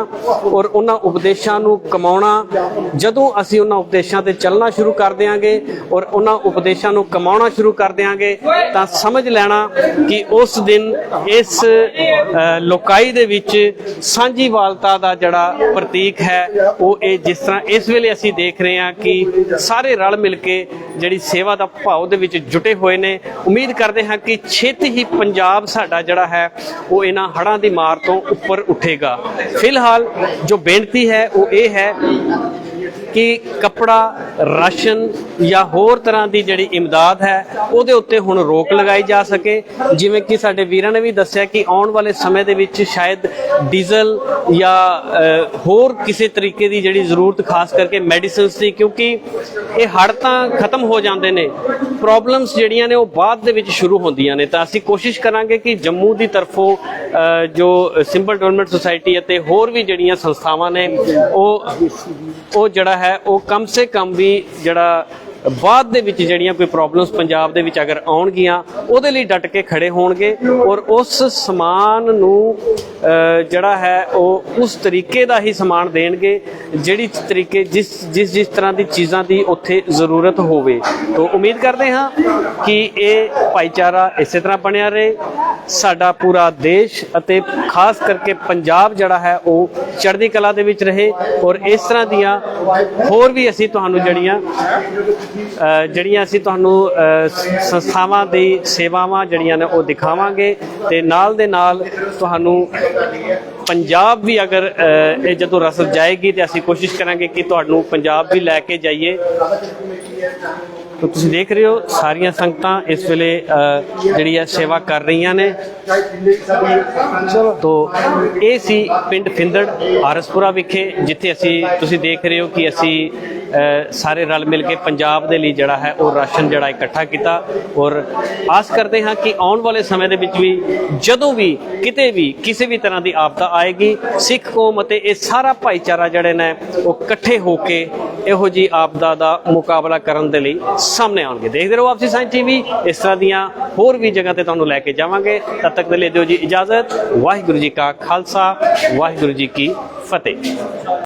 ਔਰ ਉਹਨਾਂ ਉਪਦੇਸ਼ਾਂ ਨੂੰ ਕਮਾਉਣਾ। ਜਦੋਂ ਅਸੀਂ ਉਹਨਾਂ ਉਪਦੇਸ਼ਾਂ ਤੇ ਚੱਲਣਾ ਸ਼ੁਰੂ ਕਰ ਦਿਆਂਗੇ ਔਰ ਉਹਨਾਂ ਉਪਦੇਸ਼ਾਂ ਨੂੰ ਕਮਾਉਣਾ ਸ਼ੁਰੂ ਕਰ ਦਿਆਂਗੇ ਤਾਂ ਸਮਝ ਲੈਣਾ ਕਿ ਉਸ ਦਿਨ ਇਸ ਅਹ, ਲੋਕਾਈ ਦੇ ਵਿੱਚ ਸਾਂਝੀਵਾਲਤਾ ਦਾ ਜਿਹੜਾ ਪ੍ਰਤੀਕ ਹੈ, ਉਹ ਇਹ ਜਿਸ ਤਰ੍ਹਾਂ ਇਸ ਵੇਲੇ ਅਸੀਂ ਦੇਖ ਰਹੇ ਹਾਂ ਕਿ ਸਾਰੇ ਰਲ ਮਿਲ ਕੇ ਜਿਹੜੀ ਸੇਵਾ ਦਾ ਭਾਵ ਦੇ ਵਿੱਚ ਜੁਟੇ ਹੋਏ ਨੇ। ਉਮੀਦ ਕਰਦੇ ਹਾਂ ਕਿ ਛੇਤੀ ਹੀ ਪੰਜਾਬ ਸਾਡਾ ਜਿਹੜਾ ਹੈ, ਉਹ ਇਹਨਾਂ ਹੜ੍ਹਾਂ ਦੀ ਮਾਰ ਤੋਂ ਉੱਪਰ ਉੱਠੇਗਾ। ਫਿਲਹਾਲ ਜੋ ਬੇਨਤੀ ਹੈ, ਉਹ ਇਹ ਹੈ ਕਿ ਕੱਪੜਾ ਰਾਸ਼ਨ ਜਾਂ ਹੋਰ ਤਰ੍ਹਾਂ ਦੀ ਜਿਹੜੀ ਇਮਦਾਦ ਹੈ, ਉਹਦੇ ਉੱਤੇ ਹੁਣ ਰੋਕ ਲਗਾਈ ਜਾ ਸਕੇ। ਜਿਵੇਂ ਕਿ ਸਾਡੇ ਵੀਰਾਂ ਨੇ ਵੀ ਦੱਸਿਆ ਕਿ ਆਉਣ ਵਾਲੇ ਸਮੇਂ ਦੇ ਵਿੱਚ ਸ਼ਾਇਦ ਡੀਜ਼ਲ ਜਾਂ ਹੋਰ ਕਿਸੇ ਤਰੀਕੇ ਦੀ ਜਿਹੜੀ ਜ਼ਰੂਰਤ ਖਾਸ ਕਰਕੇ ਮੈਡੀਸਿਨਸ ਦੀ, ਕਿਉਂਕਿ ਇਹ ਹੜ ਤਾਂ ਖਤਮ ਹੋ ਜਾਂਦੇ ਨੇ। ਪ੍ਰੋਬਲਮਸ ਜਿਹੜੀਆਂ ਨੇ ਉਹ ਬਾਅਦ ਦੇ ਵਿੱਚ ਸ਼ੁਰੂ ਹੁੰਦੀਆਂ ਨੇ। ਤਾਂ ਅਸੀਂ ਕੋਸ਼ਿਸ਼ ਕਰਾਂਗੇ ਕਿ ਜੰਮੂ ਦੀ ਤਰਫੋਂ ਜੋ ਸਿੰਬਲ ਡਿਵੈਲਪਮੈਂਟ ਸੁਸਾਇਟੀ ਅਤੇ ਹੋਰ ਵੀ ਜਿਹੜੀਆਂ ਸੰਸਥਾਵਾਂ ਨੇ, ਉਹ ਉਹ ਜਿਹੜਾ ਹੈ ਉਹ ਕਮ ਸੇ ਕਮ ਵੀ ਜਿਹੜਾ ਬਾਅਦ ਦੇ ਵਿੱਚ ਜਿਹੜੀਆਂ ਕੋਈ ਪ੍ਰੋਬਲਮਸ ਪੰਜਾਬ ਦੇ ਵਿੱਚ ਅਗਰ ਆਉਣਗੀਆਂ, ਉਹਦੇ ਲਈ ਡਟ ਕੇ ਖੜੇ ਹੋਣਗੇ ਔਰ ਉਸ ਸਮਾਨ ਨੂੰ ਜਿਹੜਾ ਹੈ, ਉਹ ਉਸ ਤਰੀਕੇ ਦਾ ਹੀ ਸਮਾਨ ਦੇਣਗੇ, ਜਿਹੜੀ ਤਰੀਕੇ, ਜਿਸ ਜਿਸ ਜਿਸ ਤਰ੍ਹਾਂ ਦੀ ਚੀਜ਼ਾਂ ਦੀ ਉੱਥੇ ਜ਼ਰੂਰਤ ਹੋਵੇ। ਤੋਂ ਉਮੀਦ ਕਰਦੇ ਹਾਂ ਕਿ ਇਹ ਭਾਈਚਾਰਾ ਇਸੇ ਤਰ੍ਹਾਂ ਬਣਿਆ ਰਹੇ। ਸਾਡਾ ਪੂਰਾ ਦੇਸ਼ ਅਤੇ ਖਾਸ ਕਰਕੇ ਪੰਜਾਬ ਜਿਹੜਾ ਹੈ, ਉਹ ਚੜ੍ਹਦੀ ਕਲਾ ਦੇ ਵਿੱਚ ਰਹੇ ਔਰ ਇਸ ਤਰ੍ਹਾਂ ਦੀਆਂ ਹੋਰ ਵੀ ਅਸੀਂ ਤੁਹਾਨੂੰ ਜਿਹੜੀਆਂ ਜਿਹੜੀਆਂ ਅਸੀਂ ਤੁਹਾਨੂੰ ਅ, ਸੰਸਥਾਵਾਂ ਦੀ ਸੇਵਾਵਾਂ ਜਿਹੜੀਆਂ ਨੇ ਉਹ ਦਿਖਾਵਾਂਗੇ ਤੇ ਨਾਲ ਦੇ ਨਾਲ ਤੁਹਾਨੂੰ ਪੰਜਾਬ ਵੀ ਅਗਰ ਇਹ ਜਦੋਂ ਰਸਦ ਜਾਏਗੀ ਤੇ ਅਸੀਂ ਕੋਸ਼ਿਸ਼ ਕਰਾਂਗੇ ਕਿ ਤੁਹਾਨੂੰ ਪੰਜਾਬ ਵੀ ਲੈ ਕੇ ਜਾਈਏ। ਤੋ ਤੁਸੀਂ ਦੇਖ ਰਹੇ ਹੋ ਸਾਰੀਆਂ ਸੰਗਤਾਂ ਇਸ ਵੇਲੇ ਜਿਹੜੀ ਹੈ ਸੇਵਾ ਕਰ ਰਹੀਆਂ ਨੇ। ਤੋ ਇਹ ਸੀ ਪਿੰਡ ਫਿੰਦੜ, ਆਰਸਪੁਰਾ ਵਿਖੇ, ਜਿੱਥੇ ਅਸੀਂ, ਤੁਸੀਂ ਦੇਖ ਰਹੇ ਹੋ ਕਿ ਅਸੀਂ ਸਾਰੇ ਰਲ ਮਿਲ ਕੇ ਪੰਜਾਬ ਦੇ ਲਈ ਜਿਹੜਾ ਹੈ ਉਹ ਰਾਸ਼ਨ ਜਿਹੜਾ ਇਕੱਠਾ ਕੀਤਾ। ਔਰ ਆਸ ਕਰਦੇ ਹਾਂ ਕਿ ਆਉਣ ਵਾਲੇ ਸਮੇਂ ਦੇ ਵਿੱਚ ਵੀ, ਜਦੋਂ ਵੀ, ਕਿਤੇ ਵੀ, ਕਿਸੇ ਵੀ ਤਰ੍ਹਾਂ ਦੀ ਆਪਦਾ ਆਏਗੀ। ਸਿੱਖ ਕੌਮ ਅਤੇ ਇਹ ਸਾਰਾ ਭਾਈਚਾਰਾ ਜਿਹੜੇ ਨੇ, ਉਹ ਇਕੱਠੇ ਹੋ ਕੇ ਇਹੋ ਜੀ ਆਪਦਾ ਦਾ ਮੁਕਾਬਲਾ ਕਰਨ ਦੇ ਲਈ ਸਾਹਮਣੇ ਆਉਣਗੇ। ਦੇਖਦੇ ਰਹੋ ਆਪਸੀ ਸਾਇੰਸ ਟੀਵੀ। ਇਸ ਤਰ੍ਹਾਂ ਦੀਆਂ ਹੋਰ ਵੀ ਜਗ੍ਹਾ ਤੇ ਤੁਹਾਨੂੰ ਲੈ ਕੇ ਜਾਵਾਂਗੇ। ਤਦ ਤੱਕ ਦੇ ਲਈ ਦਿਓ ਜੀ ਇਜਾਜ਼ਤ। ਵਾਹਿਗੁਰੂ ਜੀ ਕਾ ਖਾਲਸਾ, ਵਾਹਿਗੁਰੂ ਜੀ ਕੀ ਫਤਿਹ।